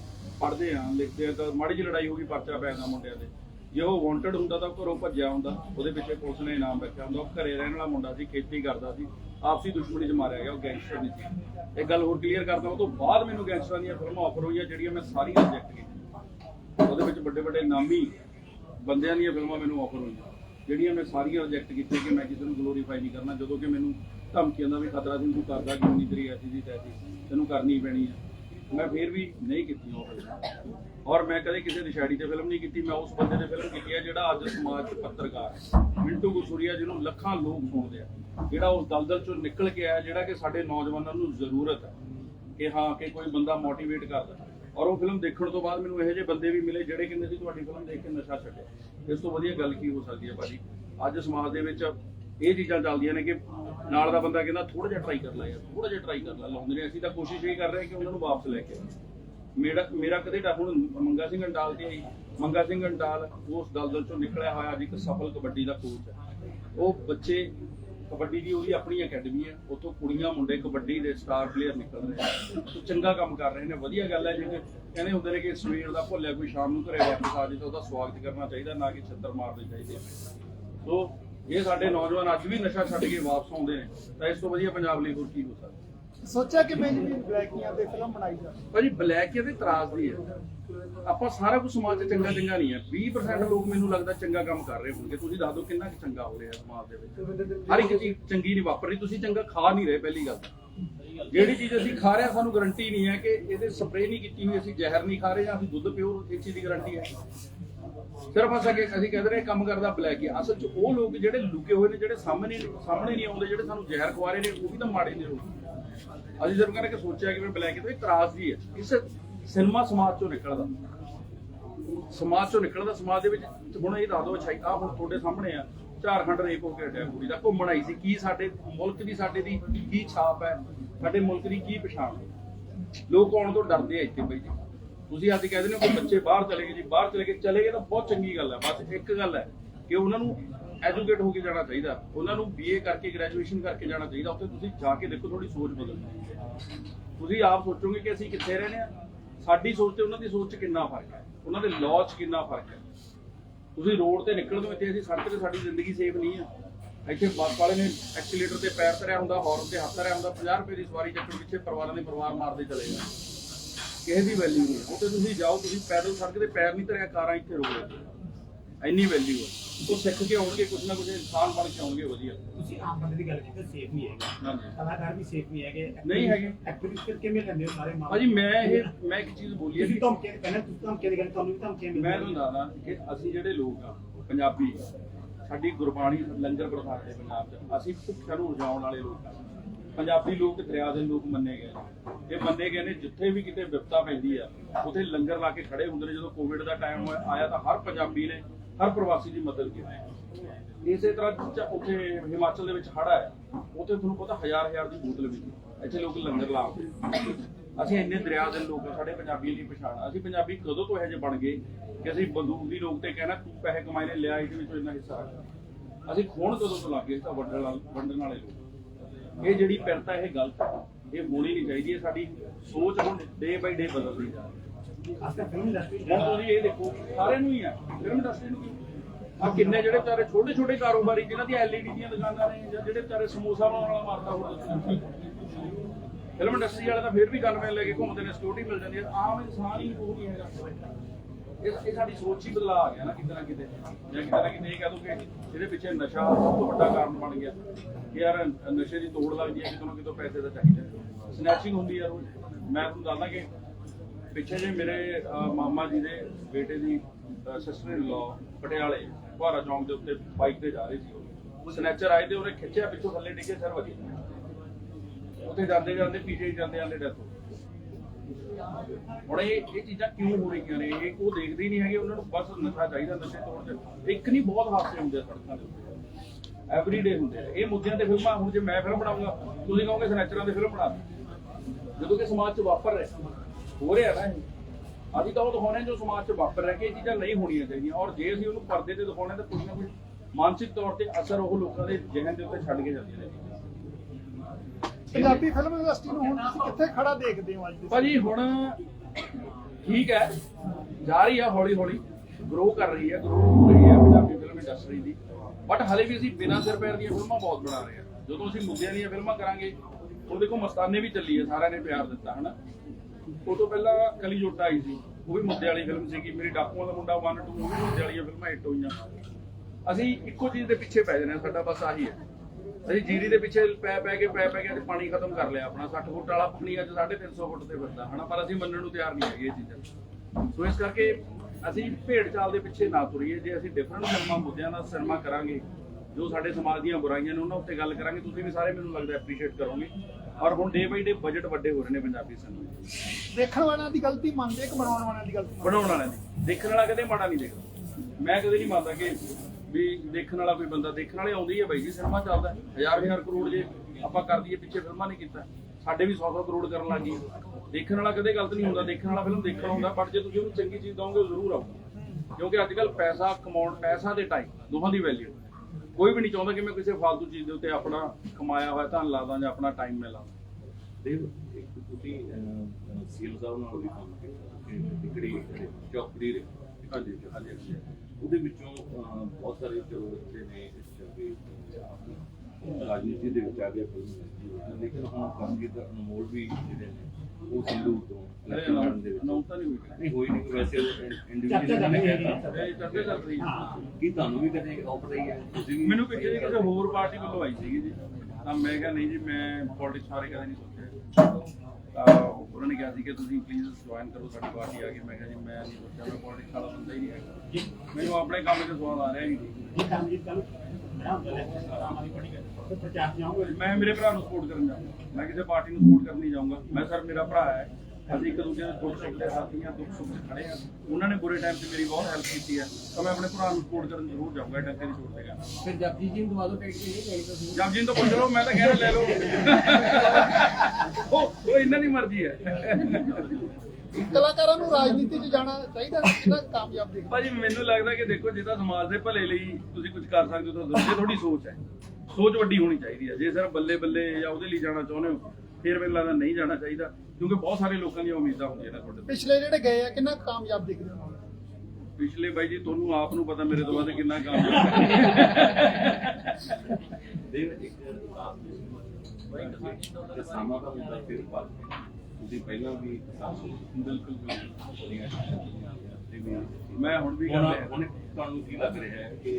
ਪੜ੍ਹਦੇ ਆਂ ਲਿਖਦੇ ਆ ਤਾਂ ਮਾੜੀ ਜਿਹੀ ਲੜਾਈ ਹੋ ਗਈ ਪਰਚਾ ਪੈ ਜਾਂਦਾ ਮੁੰਡਿਆਂ ਦੇ। ਜੇ ਉਹ ਵਾਂਟਡ ਹੁੰਦਾ ਤਾਂ ਉਹ ਘਰੋਂ ਭੱਜਿਆ ਹੁੰਦਾ, ਉਹਦੇ ਪਿੱਛੇ ਪੁਲਿਸ ਨੇ ਇਨਾਮ ਰੱਖਿਆ ਹੁੰਦਾ, ਉਹ ਘਰੇ ਰਹਿਣ ਵਾਲਾ ਮੁੰਡਾ ਸੀ, ਖੇਤੀ ਕਰਦਾ ਸੀ, ਆਪਸੀ ਦੁਸ਼ਮਣੀ 'ਚ ਮਾਰਿਆ ਗਿਆ, ਉਹ ਗੈਂਗਸਟਰ ਨਹੀਂ ਸੀ। ਇਹ ਗੱਲ ਹੋਰ ਕਲੀਅਰ ਕਰਦਾ ਉਹ ਤੋਂ ਬਾਅਦ ਮੈਨੂੰ ਗੈਂਗਸਟਰਾਂ ਦੀਆਂ ਫਿਲਮਾਂ ਆਫਰ ਹੋਈਆਂ, ਜਿਹੜੀਆਂ ਮੈਂ ਸਾਰੀਆਂ ਰਿਜੈਕਟ ਕੀਤੀਆਂ ਉਹਦੇ ਵਿੱਚ ਵੱਡੇ ਵੱਡੇ ਨਾਮੀ ਬੰਦਿਆਂ ਦੀਆਂ ਫਿਲਮਾਂ ਮੈਨੂੰ ਆਫਰ ਹੋਈਆਂ, ਜਿਹੜੀਆਂ ਮੈਂ ਸਾਰੀਆਂ ਰਿਜੈਕਟ ਕੀਤੀਆਂ ਕਿ ਮੈਂ ਕਿਸੇ ਨੂੰ ਗਲੋਰੀਫਾਈ ਨਹੀਂ ਕਰਨਾ, ਜਦੋਂ ਕਿ ਮੈਨੂੰ ਧਮਕੀਆਂ ਦਾ ਵੀ ਖਤਰਾ ਸੀ, ਤੂੰ ਕਰਦਾ ਕਿਉਂ ਨਹੀਂ ਤੇਰੀ ਐਸੀ ਦੀ ਤੈਨੂੰ ਕਰਨੀ ਪੈਣੀ ਹੈ ਮੈਂ ਫੇਰ ਵੀ ਨਹੀਂ ਕੀਤੀ ਉਹ ਔਰ ਮੈਂ ਕਦੇ ਕਿਸੇ ਦਿਸ਼ਾੜੀ ਤੇ ਫਿਲਮ ਨਹੀਂ ਕੀਤੀ, ਮੈਂ ਉਸ ਬੰਦੇ ਤੇ ਫਿਲਮ ਕੀਤੀ ਹੈ ਜਿਹੜਾ ਅੱਜ ਸਮਾਜ 'ਚ ਪੱਤਰਕਾਰ ਹੈ। ਮਿੰਟੂ ਗੁਸੂਰੀਆ ਜਿਹਨੂੰ ਲੱਖਾਂ ਲੋਕ ਸੁਣਦੇ ਆ, ਜਿਹੜਾ ਉਸ ਦਲਦਲ ਚੋਂ ਨਿਕਲ ਕੇ ਆਇਆ, ਜਿਹੜਾ ਕਿ ਸਾਡੇ ਨੌਜਵਾਨਾਂ ਨੂੰ ਜ਼ਰੂਰਤ ਹੈ ਕਿ ਹਾਂ, ਕਿ ਕੋਈ ਬੰਦਾ ਮੋਟੀਵੇਟ ਕਰਦਾ ਔਰ ਉਹ ਫਿਲਮ ਦੇਖਣ ਤੋਂ ਬਾਅਦ ਮੈਨੂੰ ਇਹੋ ਜਿਹੇ ਬੰਦੇ ਵੀ ਮਿਲੇ ਜਿਹੜੇ ਕਹਿੰਦੇ ਸੀ ਤੁਹਾਡੀ ਫਿਲਮ ਦੇਖ ਕੇ ਨਸ਼ਾ ਛੱਡਿਆ। ਇਸ ਤੋਂ ਵਧੀਆ ਗੱਲ ਕੀ ਹੋ ਸਕਦੀ ਹੈ ਭਾਜੀ? ਅੱਜ ਸਮਾਜ ਦੇ ਵਿੱਚ ਇਹ ਚੀਜ਼ਾਂ ਚੱਲਦੀਆਂ ਨੇ ਕਿ ਨਾਲ ਦਾ ਬੰਦਾ ਕਹਿੰਦਾ ਥੋੜਾ ਜਿਹਾ ਟਰਾਈ ਕਰ ਲੈ ਯਾਰ ਥੋੜਾ ਜਿਹਾ ਟਰਾਈ ਕਰ ਲੈ, ਲਾਉਂਦੇ ਨੇ। ਅਸੀਂ ਤਾਂ ਕੋਸ਼ਿਸ਼ ਇਹ ਕਰ ਰਹੇ ਹਾਂ ਕਿ ਉਹਨਾਂ ਨੂੰ ਵਾਪਸ ਲੈ ਕੇ ਆਈਏ। ਮੇਰਾ ਮੇਰਾ ਕਦੇ ਤਾਂ ਹੁਣ ਮੰਗਾ ਸਿੰਘ ਅੰਡਾਲ ਤੇ ਆਈ ਮੰਗਾ ਸਿੰਘ ਅੰਡਾਲ ਉਸ ਦਲਦਲ ਚੋਂ ਨਿਕਲਿਆ ਹੋਇਆ ਅੱਜ ਇੱਕ ਸਫਲ ਕਬੱਡੀ ਦਾ ਕੋਚ ਹੈ। ਉਹ ਬੱਚੇ ਕਬੱਡੀ ਦੀ ਉਹਦੀ ਆਪਣੀ ਅਕੈਡਮੀ ਹੈ। ਉੱਥੋਂ ਕੁੜੀਆਂ, ਮੁੰਡੇ ਕਬੱਡੀ ਦੇ ਸਟਾਰ ਪਲੇਅਰ ਨਿਕਲ ਰਹੇ ਨੇ। ਚੰਗਾ ਕੰਮ ਕਰ ਰਹੇ ਨੇ, ਵਧੀਆ ਗੱਲ ਹੈ ਜਿਵੇਂ ਕਹਿੰਦੇ ਹੁੰਦੇ ਨੇ ਕਿ ਸਵੇਰ ਦਾ ਭੁੱਲਿਆ ਕੋਈ ਸ਼ਾਮ ਨੂੰ ਘਰੇ ਵਾਪਸ ਆ ਜਾਏ ਤਾਂ ਉਹਦਾ ਸਵਾਗਤ ਕਰਨਾ ਚਾਹੀਦਾ, ਨਾ ਕਿ ਛੱਤਰ ਮਾਰਨੇ ਚਾਹੀਦੇ ਸੋ ਇਹ ਸਾਡੇ ਨੌਜਵਾਨ ਅੱਜ ਵੀ ਨਸ਼ਾ ਛੱਡ ਕੇ ਵਾਪਸ ਆਉਂਦੇ ਨੇ। ਤਾਂ ਇਸ ਤੋਂ ਵਧੀਆ ਪੰਜਾਬ ਲਈ ਹੋਰ ਕੀ ਹੋ ਸਕਦਾ? ਸੋਚਿਆ ਕਿ ਮੈਂ ਵੀ ਬਲੈਕੀਆਂ ਤੇ ਫਿਲਮ ਬਣਾਈ ਜਾਵੇ ਭਾਜੀ ਬਲੈਕ ਇਹਦੇ ਤਰਾਸ ਦੀ ਹੈ। ਆਪਾਂ ਸਾਰਾ ਕੁਝ ਸਮਾਜ 'ਚ ਚੰਗਾ ਚੰਗਾ ਨਹੀਂ ਹੈ। 20% ਲੋਕ ਮੈਨੂੰ ਲੱਗਦਾ ਚੰਗਾ ਕੰਮ ਕਰ ਰਹੇ ਹੋਣਗੇ। ਤੁਸੀਂ ਦੱਸ ਦਿਓ ਕਿੰਨਾ ਕੁ ਚੰਗਾ ਹੋ ਰਿਹਾ ਸਮਾਜ ਦੇ ਵਿੱਚ। ਹਰ ਇੱਕ ਚੀਜ਼ ਚੰਗੀ ਨਹੀਂ ਵਾਪਰ ਰਹੀ। ਤੁਸੀਂ ਚੰਗਾ ਖਾ ਨਹੀਂ ਰਹੇ, ਪਹਿਲੀ ਗੱਲ। ਜਿਹੜੀ ਚੀਜ਼ ਅਸੀਂ ਖਾ ਰਹੇ ਹਾਂ, ਸਾਨੂੰ ਗਾਰੰਟੀ ਨਹੀਂ ਹੈ ਕਿ ਇਹਦੇ ਸਪਰੇਅ ਨਹੀਂ ਕੀਤੀ ਹੋਈ, ਅਸੀਂ ਜ਼ਹਿਰ ਨਹੀਂ ਖਾ ਰਹੇ ਜਾਂ ਅਸੀਂ ਦੁੱਧ ਪਿਓਰ ਇਹ ਚੀਜ਼ ਦੀ ਗਾਰੰਟੀ ਹੈ। ਸਿਰਫ ਅਸਾਂ ਕਿ ਅਸੀਂ ਕਹਿੰਦੇ ਨੇ ਕੰਮ ਕਰਦਾ ਬਲੈਕ ਹੀ ਅਸਲ 'ਚ ਉਹ ਲੋਕ ਜਿਹੜੇ ਲੁਕੇ ਹੋਏ ਨੇ, ਜਿਹੜੇ ਸਾਹਮਣੇ ਸਾਹਮਣੇ ਨਹੀਂ ਆਉਂਦੇ, ਜਿਹੜੇ ਸਾਨੂੰ ਜ਼ਹਿਰ ਖਵਾ ਰਹੇ ਨੇ, ਉਹ ਵੀ ਤਾਂ ਮਾੜੇ ਨੇ ਲੋਕ। ਅਸੀਂ ਜ਼ਰੂਰ ਕਹਿੰਦੇ ਕਿ ਸੋਚਿਆ ਕਿ ਮੈਂ ਬਲੈਕ ਇਹ ਤਰਾਸ ਦੀ ਹੈ। ਇਸ ਸਿਨੇਮਾ ਸਮਾਜ ਚੋਂ ਨਿਕਲਦਾ। ਸਮਾਜ ਚੋਂ ਨਿਕਲਦਾ, ਸਮਾਜ ਦੇ ਵਿੱਚ ਹੁਣ ਇਹ ਦੱਸ ਦਿਓ, ਅੱਛਾ ਆ ਹੁਣ ਤੁਹਾਡੇ ਸਾਹਮਣੇ ਆ ਝਾਰਖੰਡ ਰੇਪ ਹੋ ਕੇ ਹਟਿਆ ਕੁੜੀ ਦਾ, ਘੁੰਮਣ ਆਈ ਸੀ, ਕੀ ਸਾਡੇ ਮੁਲਕ ਦੀ, ਸਾਡੇ ਦੀ ਕੀ ਛਾਪ ਹੈ, ਸਾਡੇ ਮੁਲਕ ਦੀ ਕੀ ਪਛਾਣ ਹੈ? ਲੋਕ ਆਉਣ ਤੋਂ ਡਰਦੇ ਆ ਇੱਥੇ ਬਈ ਜੀ। ਤੁਸੀਂ ਅੱਜ ਕਹਿੰਦੇ ਨੇ ਕਿ ਬੱਚੇ ਬਾਹਰ ਚਲੇ ਗਏ ਜੀ, ਬਾਹਰ ਚਲੇ ਗਏ ਚਲੇ ਗਏ ਤਾਂ ਬਹੁਤ ਚੰਗੀ ਗੱਲ ਹੈ। ਬਸ ਇੱਕ ਗੱਲ ਹੈ ਕਿ ਉਹਨਾਂ ਨੂੰ ਐਜੂਕੇਟ ਹੋ ਕੇ ਜਾਣਾ ਚਾਹੀਦਾ। ਉਹਨਾਂ ਨੂੰ ਬੀਏ ਕਰਕੇ ਗ੍ਰੈਜੂਏਸ਼ਨ ਕਰਕੇ ਜਾਣਾ ਚਾਹੀਦਾ। ਉੱਥੇ ਤੁਸੀਂ ਜਾ ਕੇ ਦੇਖੋ ਤੁਹਾਡੀ ਸੋਚ ਬਦਲ ਤੁਸੀਂ ਆਪ ਸੋਚੋਗੇ ਕਿ ਅਸੀਂ ਕਿੱਥੇ ਰਹਿੰਦੇ ਆ ਸਾਡੀ ਸੋਚ ਤੇ ਉਹਨਾਂ ਦੀ ਸੋਚ 'ਚ ਕਿੰਨਾ ਫ਼ਰਕ ਹੈ? ਉਹਨਾਂ ਦੇ ਲਾਅ 'ਚ ਕਿੰਨਾ ਫ਼ਰਕ ਹੈ? ਤੁਸੀਂ ਰੋਡ ਤੇ ਨਿਕਲਦੇ ਹੋ ਇੱਥੇ ਅਸੀਂ ਸੜਕ ਤੇ ਸਾਡੀ ਜ਼ਿੰਦਗੀ ਸੇਫ ਨਹੀਂ ਆ ਇੱਥੇ ਬੱਸ ਵਾਲੇ ਨੇ ਐਕਸੀਲੇਟਰ ਤੇ ਪੈਰ ਧਰਿਆ ਹੁੰਦਾ ਹਾਰਨ ਤੇ ਹੱਥ ਧਰਿਆ ਹੁੰਦਾ 50 ਰੁਪਏ ਦੀ ਸਵਾਰੀ ਚੱਕਣ ਪਿੱਛੇ ਪਰਿਵਾਰਾਂ ਦੇ ਪਰਿਵਾਰ ਮਾਰਦੇ ਚਲੇ ਜਾਂਦੇ ਕਿਸੇ ਦੀ ਵੈਲਿਊ ਨਹੀਂ ਉੱਥੇ ਤੁਸੀਂ ਜਾਓ, ਤੁਸੀਂ ਪੈਦਲ ਸੜਕ ਤੇ ਪੈਰ ਨਹੀਂ ਧਰਿਆ, ਕਾਰਾਂ ਇੱਥੇ ਰੋਕ ਲੈਂਦੇ ਇੰਨੀ ਵੈਲਿਊ ਹੈ। ਉਹ ਸਿੱਖ ਕੇ ਆਉਣਗੇ ਕੁਝ ਨਾ ਕੁਝ ਇਨਸਾਨ ਬਣ ਕੇ ਆਉਣਗੇ ਵਧੀਆ। ਤੁਸੀਂ ਆਮ ਬੰਦੇ ਦੀ ਗੱਲ ਕੀਤੀ ਸੇਫ ਨਹੀਂ ਹੈਗਾ। ਹਾਂਜੀ। ਕਲਾਕਾਰ ਵੀ ਸੇਫ ਨਹੀਂ ਹੈਗੇ। ਨਹੀਂ ਹੈਗੇ। ਐਕਟਿਵਿਸਟ ਕਿਵੇਂ ਲੈਂਦੇ ਹੋ ਸਾਰੇ ਮਾਮਲੇ? ਭਾਜੀ ਮੈਂ ਇਹ ਮੈਂ ਇੱਕ ਚੀਜ਼ ਬੋਲੀ ਹੈ ਤੁਸੀਂ ਕਿ ਧਮਕੀਆਂ ਪਹਿਲਾਂ ਤੁਸੀਂ ਧਮਕੀਆਂ ਦੀ ਗੱਲ ਤੁਹਾਨੂੰ ਵੀ ਧਮਕੀਆਂ ਮੈਂ ਤੁਹਾਨੂੰ ਦੱਸਦਾ ਕਿ ਅਸੀਂ ਜਿਹੜੇ ਲੋਕ ਆ ਪੰਜਾਬੀ ਸਾਡੀ ਗੁਰਬਾਣੀ ਲੰਗਰ ਪ੍ਰਸਾਦ ਹੈ ਪੰਜਾਬ 'ਚ ਅਸੀਂ ਭੁੱਖਿਆਂ ਨੂੰ ਰਜਾਉਣ ਵਾਲੇ ਲੋਕ ਆ। ਪੰਜਾਬੀ ਲੋਕ ਦਰਿਆ ਦੇ ਲੋਕ ਮੰਨੇ ਗਏ ਨੇ। ਇਹ ਮੰਨੇ ਗਏ ਨੇ ਜਿੱਥੇ ਵੀ ਕਿਤੇ ਵਿਪਤਾ ਪੈਂਦੀ ਆ ਉੱਥੇ ਲੰਗਰ ਲਾ ਕੇ ਖੜੇ ਹੁੰਦੇ ਨੇ। ਜਦੋਂ ਕੋਵਿਡ ਦਾ ਟਾਈਮ ਆਇਆ ਤਾਂ ਹਰ ਪੰਜਾਬੀ ਨੇ ਹਰ ਪ੍ਰਵਾਸੀ ਦੀ ਮਦਦ ਕੀਤੀ ਇਸੇ ਤਰ੍ਹਾਂ ਚ- ਉੱਥੇ ਹਿਮਾਚਲ ਦੇ ਵਿੱਚ ਹੜਾ ਹੈ ਉੱਥੇ ਤੁਹਾਨੂੰ ਪਤਾ ਹਜ਼ਾਰ ਹਜ਼ਾਰ ਦੀ ਬੋਤਲ ਵਿਕੀ ਇੱਥੇ ਲੋਕ ਲੰਗਰ ਲਾਉਂਦੇ ਅਸੀਂ ਇੰਨੇ ਦਰਿਆ ਦੇ ਲੋਕ ਆ, ਸਾਡੇ ਪੰਜਾਬੀਆਂ ਦੀ ਪਛਾਣ ਆ। ਅਸੀਂ ਪੰਜਾਬੀ ਕਦੋਂ ਤੋਂ ਇਹੋ ਜਿਹੇ ਬਣ ਗਏ ਕਿ ਅਸੀਂ ਬੰਦੂਕ ਦੀ ਲੋਕ ਤੇ ਕਹਿਣਾ ਤੂੰ ਪੈਸੇ ਕਮਾਏ ਨੇ ਲਿਆ ਇਹਦੇ ਵਿੱਚੋਂ ਇੰਨਾ ਹਿੱਸਾ ਰੱਖ। ਅਸੀਂ ਖੋਣ ਕਦੋਂ ਤੋਂ ਲੱਗ ਗਏ ਅਸੀਂ ਤਾਂ ਵੰਡਣ ਵਾਲ- ਵੰਡਣ ਵਾਲੇ ਲੋਕ। ਇਹ ਜਿਹੜੀ ਪਿਰਤਾ ਇਹ ਗਲਤ ਹੈ ਇਹ ਹੋਣੀ ਨਹੀਂ ਚਾਹੀਦੀ ਇਹ ਸਾਡੀ ਸੋਚ ਹੁਣ ਡੇ ਬਾਈ ਡੇ ਬਦਲਦੀ ਜਾ ਰਹੀ ਹੈ। ਅਸਲ ਫਿਲਮ ਇੰਡਸਟਰੀ ਹੁਣ ਤੁਸੀਂ ਇਹ ਦੇਖੋ, ਸਾਰਿਆਂ ਨੂੰ ਹੀ ਆ ਫਿਲਮ ਇੰਡਸਟਰੀ ਨੂੰ ਆ ਕਿੰਨੇ ਜਿਹੜੇ ਵਿਚਾਰੇ ਛੋਟੇ ਛੋਟੇ ਕਾਰੋਬਾਰੀ, ਜਿਨ੍ਹਾਂ ਦੀ ਐਲਈਡੀ ਦੀਆਂ ਦੁਕਾਨਾਂ ਨੇ, ਜਾਂ ਜਿਹੜੇ ਵਿਚਾਰੇ ਸਮੋਸਾ ਬਣਾਉਣ ਵਾਲਾ ਮਾਰਦਾ ਹੋਣਾ। ਫਿਲਮ ਇੰਡਸਟਰੀ ਵਾਲੇ ਤਾਂ ਫਿਰ ਵੀ ਗਨਮੈਨ ਲੈ ਕੇ ਘੁੰਮਦੇ ਨੇ ਸਿਕਿਉਰਿਟੀ ਮਿਲ ਜਾਂਦੀ ਹੈ। ਆਮ ਇਨਸਾਨ ਹੀ ਉਹ ਨਹੀਂ ਹੈਗਾ। ਇਹ ਇਹ ਸਾਡੀ ਸੋਚ ਹੀ ਬਦਲਾ ਆ ਗਿਆ ਨਾ, ਕਿਤੇ ਨਾ ਕਿਤੇ। ਜਾਂ ਕਿਤੇ ਨਾ ਕਿਤੇ ਇਹ ਕਹਿ ਦੋ ਕਿ ਇਹਦੇ ਪਿੱਛੇ ਨਸ਼ਾ ਸਭ ਤੋਂ ਵੱਡਾ ਕਾਰਨ ਬਣ ਗਿਆ। ਕਿ ਯਾਰ, ਨਸ਼ੇ ਦੀ ਤੋੜ ਲੱਗਦੀ ਹੈ, ਕਿਤੋਂ ਨਾ ਕਿਤੋਂ ਪੈਸੇ ਦਾ ਚਾਹੀਦਾ ਸਨੈਚਿੰਗ ਹੁੰਦੀ ਹੈ ਮੈਂ ਤੁਹਾਨੂੰ ਦੱਸਦਾ ਕਿ ਪਿੱਛੇ ਜੇ ਮੇਰੇ ਅਹ, ਮਾਮਾ ਜੀ ਦੇ ਬੇਟੇ ਦੀ ਸਿਸਟਰ ਇਨ ਲਾ ਪਟਿਆਲੇ ਭਾਰਾ ਚੌਂਕ ਦੇ ਉੱਤੇ ਬਾਈਕ ਤੇ ਜਾ ਰਹੇ ਸੀ ਉਹ। ਸਨੈਚਰ ਆਏ ਤੇ ਉਹਨੇ ਖਿੱਚਿਆ ਪਿੱਛੋਂ ਥੱਲੇ ਡਿੱਗੇ ਸਰ ਵਜੇ। ਉੱਥੇ ਜਾਂਦੇ ਜਾਂਦੇ ਪੀਜੇ ਜਾਂਦੇ ਜਾਂਦੇ ਡੈਥ ਹੋ ਗਈ। ਹੁਣ ਇਹ ਇਹ ਚੀਜ਼ਾਂ ਕਿਉਂ ਹੋ ਰਹੀਆਂ ਨੇ? ਇਹ ਉਹ ਦੇਖਦੇ ਹੀ ਨਹੀਂ ਹੈਗੇ ਉਹਨਾਂ ਨੂੰ ਬਸ ਨਸ਼ਾ ਚਾਹੀਦਾ ਨਸ਼ੇ ਤੋੜ ਚ ਇੱਕ ਨਹੀਂ ਬਹੁਤ ਹਾਦਸੇ ਹੁੰਦੇ ਆ ਸੜਕਾਂ ਦੇ ਉੱਤੇ। ਐਵਰੀ ਡੇ ਹੁੰਦੇ ਆ। ਇਹ ਮੁੱਦਿਆਂ ਤੇ ਫਿਲਮਾਂ ਹੁਣ ਜੇ ਮੈਂ ਫਿਲਮ ਬਣਾਉਂਗਾ ਤੁਸੀਂ ਕਹੋਗੇ ਸਨੈਚਰਾਂ ਦੇ ਫਿਲਮ ਬਣਾ ਦਿਓ। ਜਦੋਂ ਕਿ ਸਮਾਜ 'ਚ ਵਾਪਰ ਰਿਹਾ। ਹੋ ਰਿਹਾ ਨਾ ਇਹ। ਅਸੀਂ ਤਾਂ ਉਹ ਦਿਖਾਉਣੇ ਜੋ ਸਮਾਜ 'ਚ ਵਾਪਰ ਰਿਹਾ ਕਿ ਇਹ ਚੀਜ਼ਾਂ ਨਹੀਂ ਹੋਣੀਆਂ ਚਾਹੀਦੀਆਂ। ਔਰ ਜੇ ਅਸੀਂ ਉਹਨੂੰ ਪਰਦੇ ਤੇ ਦਿਖਾਉਣੇ ਤਾਂ ਕੁਝ ਨਾ ਕੁਝ ਮਾਨਸਿਕ ਤੌਰ ਤੇ ਅਸਰ ਉਹ ਲੋਕਾਂ ਦੇ ਜ਼ਿਹਨ ਦੇ ਉੱਤੇ ਛੱਡ ਕੇ ਜਾਂਦੀਆਂ ਨੇ। ਪੰਜਾਬੀ ਫਿਲਮ ਇੰਡਸਟਰੀ ਨੂੰ ਹੁਣ ਤੁਸੀਂ ਕਿੱਥੇ ਖੜਾ ਦੇਖਦੇ ਹੋ ਅੱਜ ਦੇ ਭਾਜੀ ਹੁਣ ਠੀਕ ਹੈ ਜਾ ਰਹੀ ਆ ਹੌਲੀ ਹੌਲੀ। ਗਰੋ ਕਰ ਰਹੀ ਹੈ ਗਰੋ ਹੋ ਰਹੀ ਹੈ ਪੰਜਾਬੀ ਫਿਲਮ ਇੰਡਸਟਰੀ ਦੀ। ਬਟ ਹਲੇ ਵੀ ਅਸੀਂ ਬਿਨਾਂ ਸਿਰ ਪੈਰ ਦੀਆਂ ਫਿਲਮਾਂ ਬਹੁਤ ਬਣਾ ਰਹੇ ਹਾਂ। ਜਦੋਂ ਅਸੀਂ ਮੁੱਦਿਆਂ ਦੀਆਂ ਫਿਲਮਾਂ ਕਰਾਂਗੇ ਉਹ ਦੇਖੋ ਮਸਤਾਨੇ ਵੀ ਚੱਲੀ ਹੈ ਸਾਰਿਆਂ ਨੇ ਪਿਆਰ ਦਿੱਤਾ ਹਨਾ? ਉਹ ਤੋਂ ਪਹਿਲਾਂ ਕਲੀ ਜੋਟਾ ਆਈ ਸੀ। ਉਹ ਵੀ ਮੁੱਦੇ ਵਾਲੀ ਫਿਲਮ ਸੀਗੀ। ਮੇਰੀ ਡਾਕੂਆਂ ਦਾ ਮੁੰਡਾ 1 2 ਉਹ ਵੀ ਮੁੱਦੇ ਵਾਲੀਆਂ ਫਿਲਮਾਂ ਹਿੱਟ ਹੋਈਆਂ ਅਸੀਂ ਇੱਕੋ ਚੀਜ਼ ਦੇ ਪਿੱਛੇ ਪੈ ਜਾਂਦੇ ਹਾਂ। ਸਾਡਾ ਬਸ ਆਹੀ ਹੈ। ਅਸੀਂ ਜੀਰੀ ਦੇ ਪਿੱਛੇ ਪੈ ਪੈ ਕੇ, ਪੈ ਪੈ ਕੇ ਪਾਣੀ ਖਤਮ ਕਰ ਲਿਆ ਆਪਣਾ। 60 ਫੁੱਟ ਵਾਲਾ ਪਾਣੀ ਅੱਜ 350 ਫੁੱਟ ਤੇ ਫਿਰਦਾ, ਹਨਾ? ਪਰ ਅਸੀਂ ਮੰਨਣ ਨੂੰ ਤਿਆਰ ਨਹੀਂ ਹੈਗੇ ਇਹ ਚੀਜ਼ਾਂ ਸੋ ਇਸ ਕਰਕੇ ਅਸੀਂ ਭੇਡ ਚਾਲ ਦੇ ਪਿੱਛੇ ਨਾ ਤੁਰੀਏ। ਜੇ ਅਸੀਂ ਡਿਫਰੈਂਟ ਸਿਨੇਮਾ ਮੁੱਦਿਆਂ ਦਾ ਸਿਨੇਮਾ ਕਰਾਂਗੇ, ਜੋ ਸਾਡੇ ਸਮਾਜ ਦੀਆਂ ਬੁਰਾਈਆਂ ਨੇ, ਉਹਨਾਂ ਉੱਤੇ ਗੱਲ ਕਰਾਂਗੇ, ਤੁਸੀਂ ਵੀ ਸਾਰੇ ਮੈਨੂੰ ਲੱਗਦਾ ਐਪਰੀਸ਼ੀਏਟ ਕਰੋਗੇ। ਔਰ ਹੁਣ ਡੇ ਬਾਈ ਡੇ ਬਜਟ ਵੱਡੇ ਹੋ ਰਹੇ ਨੇ ਪੰਜਾਬੀ ਸਿਨੇਮਾ ਦੇ। ਦੇਖਣ ਵਾਲਿਆਂ ਦੀ ਗਲਤੀ ਮੰਨਦੇ ਕਿ ਬਣਾਉਣ ਵਾਲਿਆਂ ਦੀ ਗਲਤੀ? ਬਣਾਉਣ ਵਾਲਿਆਂ ਦੀ। ਦੇਖਣ ਵਾਲਾ ਕਦੇ ਮਾੜਾ ਨਹੀਂ ਦੇਖਦਾ। ਮੈਂ ਕਦੇ ਨਹੀਂ ਮੰਨਦਾ ਕਿ ਵੀ ਦੇਖਣ ਵਾਲਾ ਕੋਈ ਬੰਦਾ ਦੇਖਣ ਵਾਲੇ ਆਉਂਦੇ ਹੀ ਆ ਬਾਈ ਜੀ ਸਿਨੇਮਾ ਚੱਲਦਾ। ਹਜ਼ਾਰ ਹਜ਼ਾਰ ਕਰੋੜ ਜੇ ਆਪਾਂ ਕਰ ਦਈਏ ਪਿੱਛੇ ਫਿਲਮਾਂ ਨਹੀਂ ਕੀਤਾ। ਸਾਡੇ ਵੀ 100 100 ਕਰੋੜ ਕਰਨ ਲੱਗ ਗਏ। ਦੇਖਣ ਵਾਲਾ ਕਦੇ ਗਲਤ ਨਹੀਂ ਹੁੰਦਾ। ਦੇਖਣ ਵਾਲਾ ਫਿਲਮ ਦੇਖਣ ਆਉਂਦਾ ਪਰ ਜੇ ਤੁਸੀਂ ਉਹਨੂੰ ਚੰਗੀ ਚੀਜ਼ ਦਵੋਗੇ ਉਹ ਜ਼ਰੂਰ ਆਊਗਾ। ਕਿਉਂਕਿ ਅੱਜ ਕੱਲ ਪੈਸਾ ਕਮਾਉਣ ਪੈਸਾ ਤੇ ਟਾਈਮ ਦੋਹਾਂ ਦੀ ਵੈਲਿਊ ਕੋਈ ਵੀ ਨਹੀਂ ਚਾਹੁੰਦਾ ਕਿ ਮੈਂ ਕਿਸੇ ਫालतू ਚੀਜ਼ ਦੇ ਉੱਤੇ ਆਪਣਾ ਕਮਾਇਆ ਹੋਇਆ ਧਨ ਲਾਦਾ ਜਾਂ ਆਪਣਾ ਟਾਈਮ ਮੈਂ ਲਾਦਾ ਦੇਵ ਇੱਕ ਤੁਸੀਂ ਸੀਲ ਸਾਹਿਬ ਨਾਲ ਵੀ ਕੰਮ ਕੀਤਾ ਕਿ ਟਿਕੜੀ ਚੌਕੜੀ ਦੇ ਹਾਂਜੀ ਹਾਂਜੀ ਉਹਦੇ ਵਿੱਚੋਂ ਬਹੁਤ ਸਾਰੇ ਬੱਚੇ ਨੇ ਰਾਜਨੀਤੀ ਦੇ ਵਿੱਚ ਆ ਗਏ। ਫਿਲਮ ਲੇਕਿਨ ਹੁਣ ਕੰਗੀਤ ਅਨਮੋਲ ਵੀ ਜਿਹੜੇ ਨੇ ਉਹ ਸਿੰਧੂ ਤੋਂ ਲੜਨ ਦੇ ਵਿੱਚ। ਤਾਂ ਨਹੀਂ ਹੋਈ। ਨਹੀਂ ਹੋਈ ਨਹੀਂ। ਵੈਸੇ ਇੰਡੀਵਿਜੂਅਲ ਨੇ ਕਹਿਤਾ। ਇਹ ਚਰਚਾ ਚੱਲ ਰਹੀ ਕੀ ਤੁਹਾਨੂੰ ਵੀ ਕਦੇ ਆਫਰ ਰਹੀ ਹੈ? ਤੁਸੀਂ ਵੀ ਮੈਨੂੰ ਪਿੱਛੇ ਜਿਹੇ ਕਿਸੇ ਹੋਰ ਪਾਰਟੀ ਵੱਲੋਂ ਆਈ ਸੀਗੀ ਜੀ। ਤਾਂ ਮੈਂ ਕਿਹਾ ਨਹੀਂ ਜੀ ਮੈਂ ਪੋਲਿਟਿਕਸ ਬਾਰੇ ਕਦੇ ਨਹੀਂ ਸੋਚਿਆ। ਤਾਂ ਉਹਨਾਂ ਨੇ ਕਿਹਾ ਸੀ ਕਿ ਤੁਸੀਂ ਪਲੀਜ਼ ਜੁਆਇਨ ਕਰੋ ਸਾਡੀ ਪਾਰਟੀ ਆ ਕੇ। ਮੈਂ ਕਿਹਾ ਜੀ ਮੈਂ ਨਹੀਂ ਸੋਚਿਆ। ਮੈਂ ਪੋਲਿਟਿਕਸ ਵਾਲਾ ਬੰਦਾ ਹੀ ਨਹੀਂ ਹੈਗਾ। ਮੈਨੂੰ ਆਪਣੇ ਕੰਮ 'ਚ ਸਵਾਲ ਆ ਰਿਹਾ ਹੀ ਨਹੀਂ ਜੀ ਕਾਮਜੀਤ ਕੱਲ ਮੈਂ ਮੈਂ ਮੇਰੇ ਭਰਾ ਨੂੰ ਸਪੋਰਟ ਕਰਨ ਜਾਊਂਗਾ। ਮੈਂ ਕਿਸੇ ਪਾਰਟੀ ਨੂੰ ਸਪੋਰਟ ਕਰਨ ਨਹੀਂ ਜਾਊਂਗਾ। ਮੈਂ ਸਰ ਮੇਰਾ ਭਰਾ ਹੈ। ਅਸੀਂ ਇੱਕ ਦੂਜੇ ਦੇ ਦੁੱਖ ਸੁੱਖ ਦੇ ਸਾਥੀ ਦੁੱਖ ਸੁੱਖ 'ਚ ਖੜੇ ਹਾਂ। ਉਹਨਾਂ ਨੇ ਬੁਰੇ ਟਾਈਮ 'ਤੇ ਮੇਰੀ ਬਹੁਤ ਹੈਲਪ ਕੀਤੀ ਹੈ। ਤਾਂ ਮੈਂ ਆਪਣੇ ਭਰਾ ਨੂੰ ਸਪੋਰਟ ਕਰਨ ਜ਼ਰੂਰ ਜਾਊਂਗਾ ਡੰਕੇ ਦੀ ਛੋੜ ਦੇਗਾ ਫਿਰ ਜਪਜੀ ਜੀ ਨੂੰ ਦਵਾ ਦਿਓ ਟਿਕਟ ਨਹੀਂ ਚਾਹੀਦਾ ਸੀ ਜਬ ਜੀ ਤੋਂ ਪੁੱਛ ਲਓ ਮੈਂ ਤਾਂ ਕਹਿ ਰਿਹਾ ਲੈ ਲਓ। ਉਹ ਉਹ ਇਹਨਾਂ ਦੀ ਮਰਜ਼ੀ ਹੈ। ਕਲਾਕਾਰਾਂ ਨੂੰ ਰਾਜਨੀਤੀ 'ਚ ਜਾਣਾ ਚਾਹੀਦਾ ਕਿੰਨਾ ਕਾਮਯਾਬ ਦੇਖ ਭਾਜੀ ਮੈਨੂੰ ਲੱਗਦਾ ਕਿ ਦੇਖੋ ਜੇ ਤਾਂ ਸਮਾਜ ਦੇ ਭਲੇ ਲਈ ਤੁਸੀਂ ਕੁਝ ਕਰ ਸਕਦੇ ਹੋ ਤਾਂ ਇਹ ਤੁਹਾਡੀ ਸੋਚ ਹੈ। ਸੋਚ ਵੱਡੀ ਹੋਣੀ ਚਾਹੀਦੀ ਹੈ। ਜੇ ਸਿਰਫ ਬੱਲੇ ਬੱਲੇ ਜਾਂ ਉਹਦੇ ਲਈ ਜਾਣਾ ਚਾਹੁੰਦੇ ਹੋ ਫਿਰ ਮੈਨੂੰ ਲੱਗਦਾ ਨਹੀਂ ਜਾਣਾ ਚਾਹੀਦਾ ਕਿਉਂਕਿ ਬਹੁਤ ਸਾਰੇ ਲੋਕਾਂ ਦੀਆਂ ਉਮੀਦਾਂ ਹੁੰਦੀਆਂ ਨੇ ਤੁਹਾਡੇ ਤੋਂ। ਪਿਛਲੇ ਜਿਹੜੇ ਗਏ ਆ ਕਿੰਨਾ ਕਾਮਯਾਬ ਦਿਖਦੇ ਹੋ? ਪਿਛਲੇ ਬਾਈ ਜੀ ਤੁਹਾਨੂੰ ਆਪ ਨੂੰ ਪਤਾ ਮੇਰੇ ਤੋਂ ਬਾਅਦ ਕਿੰਨਾ ਕੰਮ ਦੇਵ ਇੱਕ ਕਿਸਾਨਾਂ ਦਾ ਮੁੱਦਾ ਫਿਰ ਪਾ ਤੁਸੀਂ ਪਹਿਲਾਂ ਵੀ ਬਿਲਕੁਲ ਬਿਲਕੁਲ। ਮੈਂ ਹੁਣ ਵੀ ਰਿਹਾ ਹੁਣ ਤੁਹਾਨੂੰ ਕੀ ਲੱਗ ਰਿਹਾ ਹੈ ਕਿ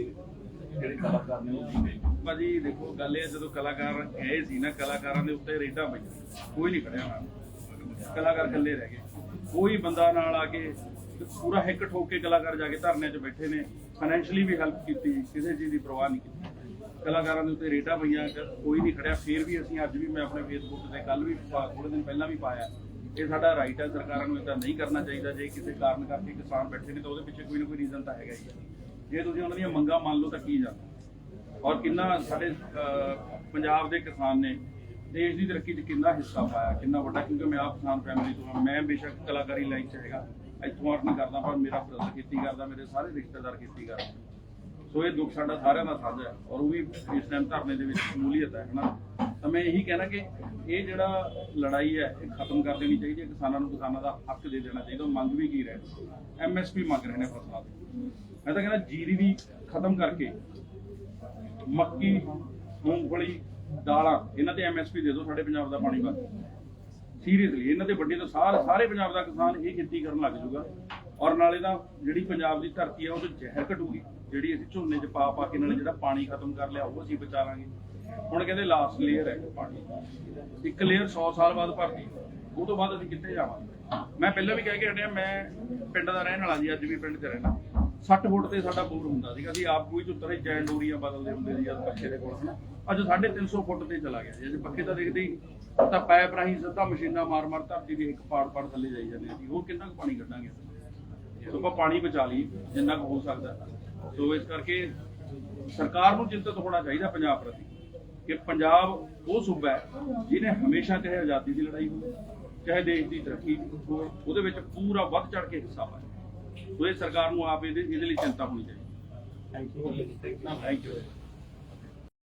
ਜਿਹੜੇ ਕਲਾਕਾਰ ਨੇ ਉਹ ਕੀ ਭਾਜੀ ਦੇਖੋ ਗੱਲ ਇਹ ਹੈ ਜਦੋਂ ਕਲਾਕਾਰ ਗਏ ਸੀ ਨਾ ਕਲਾਕਾਰਾਂ ਦੇ ਉੱਤੇ ਰੇਡਾਂ ਪਈਆਂ। ਕੋਈ ਨਹੀਂ ਖੜਿਆ ਹੋਣਾ। ਕਲਾਕਾਰ ਇਕੱਲੇ ਰਹਿ ਗਏ। ਕੋਈ ਬੰਦਾ ਨਾਲ ਆ ਕੇ ਪੂਰਾ ਹਿੱਕ ਠੋਕ ਕੇ ਕਲਾਕਾਰ ਜਾ ਕੇ ਧਰਨਿਆਂ 'ਚ ਬੈਠੇ ਨੇ। ਫਾਈਨੈਂਸ਼ਲੀ ਵੀ ਹੈਲਪ ਕੀਤੀ ਕਿਸੇ ਚੀਜ਼ ਦੀ ਪਰਵਾਹ ਨਹੀਂ ਕੀਤੀ। ਕਲਾਕਾਰਾਂ ਦੇ ਉੱਤੇ ਰੇਡਾਂ ਪਈਆਂ ਕੋਈ ਨਹੀਂ ਖੜਿਆ। ਫੇਰ ਵੀ ਅਸੀਂ ਅੱਜ ਵੀ, ਮੈਂ ਆਪਣੇ ਫੇਸਬੁੱਕ ਤੇ ਕੱਲ ਵੀ ਥੋੜੇ ਦਿਨ ਪਹਿਲਾਂ ਵੀ ਪਾਇਆ। ਇਹ ਸਾਡਾ ਰਾਈਟ ਹੈ, ਸਰਕਾਰਾਂ ਨੂੰ ਇਦਾਂ ਨਹੀਂ ਕਰਨਾ ਚਾਹੀਦਾ। ਜੇ ਕਿਸੇ ਕਾਰਨ ਕਰਕੇ ਕਿਸਾਨ ਬੈਠੇ ਨੇ, ਤਾਂ ਉਹਦੇ ਪਿੱਛੇ ਕੋਈ ਨਾ ਕੋਈ ਰੀਜ਼ਨ ਤਾਂ ਹੈਗਾ ਹੀ ਜੇ ਤੁਸੀਂ ਉਹਨਾਂ ਦੀਆਂ ਮੰਗਾਂ ਮੰਨ ਲਓ, ਤਾਂ ਕੀ ਜਾਂਦਾ ਔਰ ਕਿੰਨਾ ਸਾਡੇ ਪੰਜਾਬ ਦੇ ਕਿਸਾਨ ਨੇ ਦੇਸ਼ ਦੀ ਤਰੱਕੀ 'ਚ ਕਿੰਨਾ ਹਿੱਸਾ ਪਾਇਆ, ਕਿੰਨਾ ਵੱਡਾ, ਕਿਉਂਕਿ ਮੈਂ ਆਪ ਕਿਸਾਨ ਫੈਮਿਲੀ ਤੋਂ ਹਾਂ। ਮੈਂ ਬੇਸ਼ੱਕ ਕਲਾਕਾਰੀ ਲਾਈਨ 'ਚ ਹੈਗਾ। ਇੱਥੋਂ ਅਰਨ ਕਰਦਾ, ਪਰ ਮੇਰਾ ਬ੍ਰਦਰ ਖੇਤੀ ਕਰਦਾ, ਮੇਰੇ ਸਾਰੇ ਰਿਸ਼ਤੇਦਾਰ ਖੇਤੀ ਕਰਦੇ ਸੋ ਇਹ ਦੁੱਖ ਸਾਡਾ ਸਾਰਿਆਂ ਦਾ ਸਾਂਝਾ ਹੈ ਔਰ ਉਹ ਵੀ ਇਸ ਟਾਈਮ ਧਰਨੇ ਦੇ ਵਿੱਚ ਸ਼ਮੂਲੀਅਤ ਹੈ, ਹਨਾ? ਤਾਂ ਮੈਂ ਇਹੀ ਕਹਿਣਾ ਕਿ ਇਹ ਜਿਹੜਾ ਲੜਾਈ ਹੈ, ਇਹ ਖਤਮ ਕਰ ਦੇਣੀ ਚਾਹੀਦੀ ਹੈ, ਕਿਸਾਨਾਂ ਨੂੰ ਕਿਸਾਨਾਂ ਦਾ ਹੱਕ ਦੇ ਦੇਣਾ ਚਾਹੀਦਾ, ਉਹ ਮੰਗ ਵੀ ਕੀ ਰਹੇ? ਐਮਐਸਪੀ ਮੰਗ ਰਹੇ ਨੇ ਫਸਲਾਂ ਦੀ ਮੈਂ ਤਾਂ ਕਹਿੰਦਾ ਜੀਰੀ ਵੀ ਖਤਮ ਕਰਕੇ ਮੱਕੀ, ਮੂੰਗਫਲੀ, ਦਾਲਾਂ, ਇਹਨਾਂ ਤੇ ਐਮਐਸਪੀ ਦੇ ਦਿਓ, ਸਾਡੇ ਪੰਜਾਬ ਦਾ ਪਾਣੀ ਬੰਦ। ਸੀਰੀਅਸਲੀ ਇਹਨਾਂ ਤੇ ਵੱਡੇ ਤੋਂ ਸਾਰੇ ਸਾਰੇ ਪੰਜਾਬ ਦਾ ਕਿਸਾਨ ਇਹ ਖੇਤੀ ਕਰਨ ਲੱਗ ਜਾਊਗਾ। ਔਰ ਨਾਲੇ ਤਾਂ ਜਿਹੜੀ ਪੰਜਾਬ ਦੀ ਧਰਤੀ ਹੈ, ਉਹ ਤੋਂ ਜ਼ਹਿਰ ਘਟੂਗੀ। ਜਿਹੜੀ ਅਸੀਂ ਝੋਨੇ 'ਚ ਪਾ ਪਾ ਕੇ ਨਾਲੇ ਜਿਹੜਾ ਪਾਣੀ ਖਤਮ ਕਰ ਲਿਆ, ਉਹ ਅਸੀਂ ਬਚਾ ਲਾਂਗੇ। ਹੁਣ ਕਹਿੰਦੇ ਲਾਸਟ ਲੇਅਰ ਹੈ ਪਾਣੀ। ਇੱਕ ਲੇਅਰ 100 ਸਾਲ ਬਾਅਦ ਭਰਦੀ ਉਹ ਤੋਂ ਬਾਅਦ ਅਸੀਂ ਕਿੱਥੇ ਜਾਵਾਂਗੇ? ਮੈਂ ਪਹਿਲਾਂ ਵੀ ਕਹਿ ਕੇ ਹਟਿਆ, ਮੈਂ ਪਿੰਡ ਦਾ ਰਹਿਣ ਵਾਲਾ ਜੀ, ਅੱਜ ਵੀ ਪਿੰਡ 'ਚ ਰਹਿਣਾ 60 ਫੁੱਟ ਤੇ ਸਾਡਾ ਬੋਰ ਹੁੰਦਾ ਸੀਗਾ, ਅਸੀਂ ਆਪ ਕੋਈ ਚ ਜੈਨ ਡੋਰੀਆਂ ਬਦਲਦੇ ਹੁੰਦੇ ਸੀ, ਜਦ ਪੱਖੇ ਦੇ ਕੋਲ, ਹਨਾ। ਅੱਜ 350 ਫੁੱਟ ਤੇ ਚਲਾ ਗਿਆ ਜੀ। ਅੱਜ ਪੱਖੇ ਤਾਂ ਦੇਖਦੇ ਹੀ, ਤਾਂ ਪਾਇਪ ਰਾਹੀਂ ਸਿੱਧਾ ਮਸ਼ੀਨਾਂ ਮਾਰ ਮਾਰ ਧਰਤੀ ਦੀ ਇੱਕ ਪਾੜ ਪਾੜ ਥੱਲੇ ਜਾਈ ਜਾਂਦੇ ਸੀ ਉਹ ਕਿੰਨਾ ਕੁ ਪਾਣੀ ਕੱਢਾਂਗੇ? ਸੋ ਆਪਾਂ ਪਾਣੀ ਬਚਾ ਲਈ ਜਿੰਨਾ ਕੁ ਹੋ ਸਕਦਾ। ਸੋ ਇਸ ਕਰਕੇ ਸਰਕਾਰ ਨੂੰ ਚਿੰਤਤ ਹੋਣਾ ਚਾਹੀਦਾ ਪੰਜਾਬ ਪ੍ਰਤੀ ਕਿ ਪੰਜਾਬ ਉਹ ਸੂਬਾ ਹੈ ਜਿਹਨੇ ਹਮੇਸ਼ਾ ਚਾਹੇ ਆਜ਼ਾਦੀ ਦੀ ਲੜਾਈ ਹੋਵੇ ਚਾਹੇ ਦੇਸ਼ ਦੀ ਤਰੱਕੀ ਹੋਵੇ ਉਹਦੇ ਵਿੱਚ ਪੂਰਾ ਵੱਧ ਚੜ ਕੇ ਹਿੱਸਾ ਪਾਏ ਸੋ ਇਹ ਸਰਕਾਰ ਨੂੰ ਆਪ ਇਹਦੇ ਇਹਦੇ ਲਈ ਚਿੰਤਾ ਹੋਣੀ ਚਾਹੀਦੀ। Thank you thank you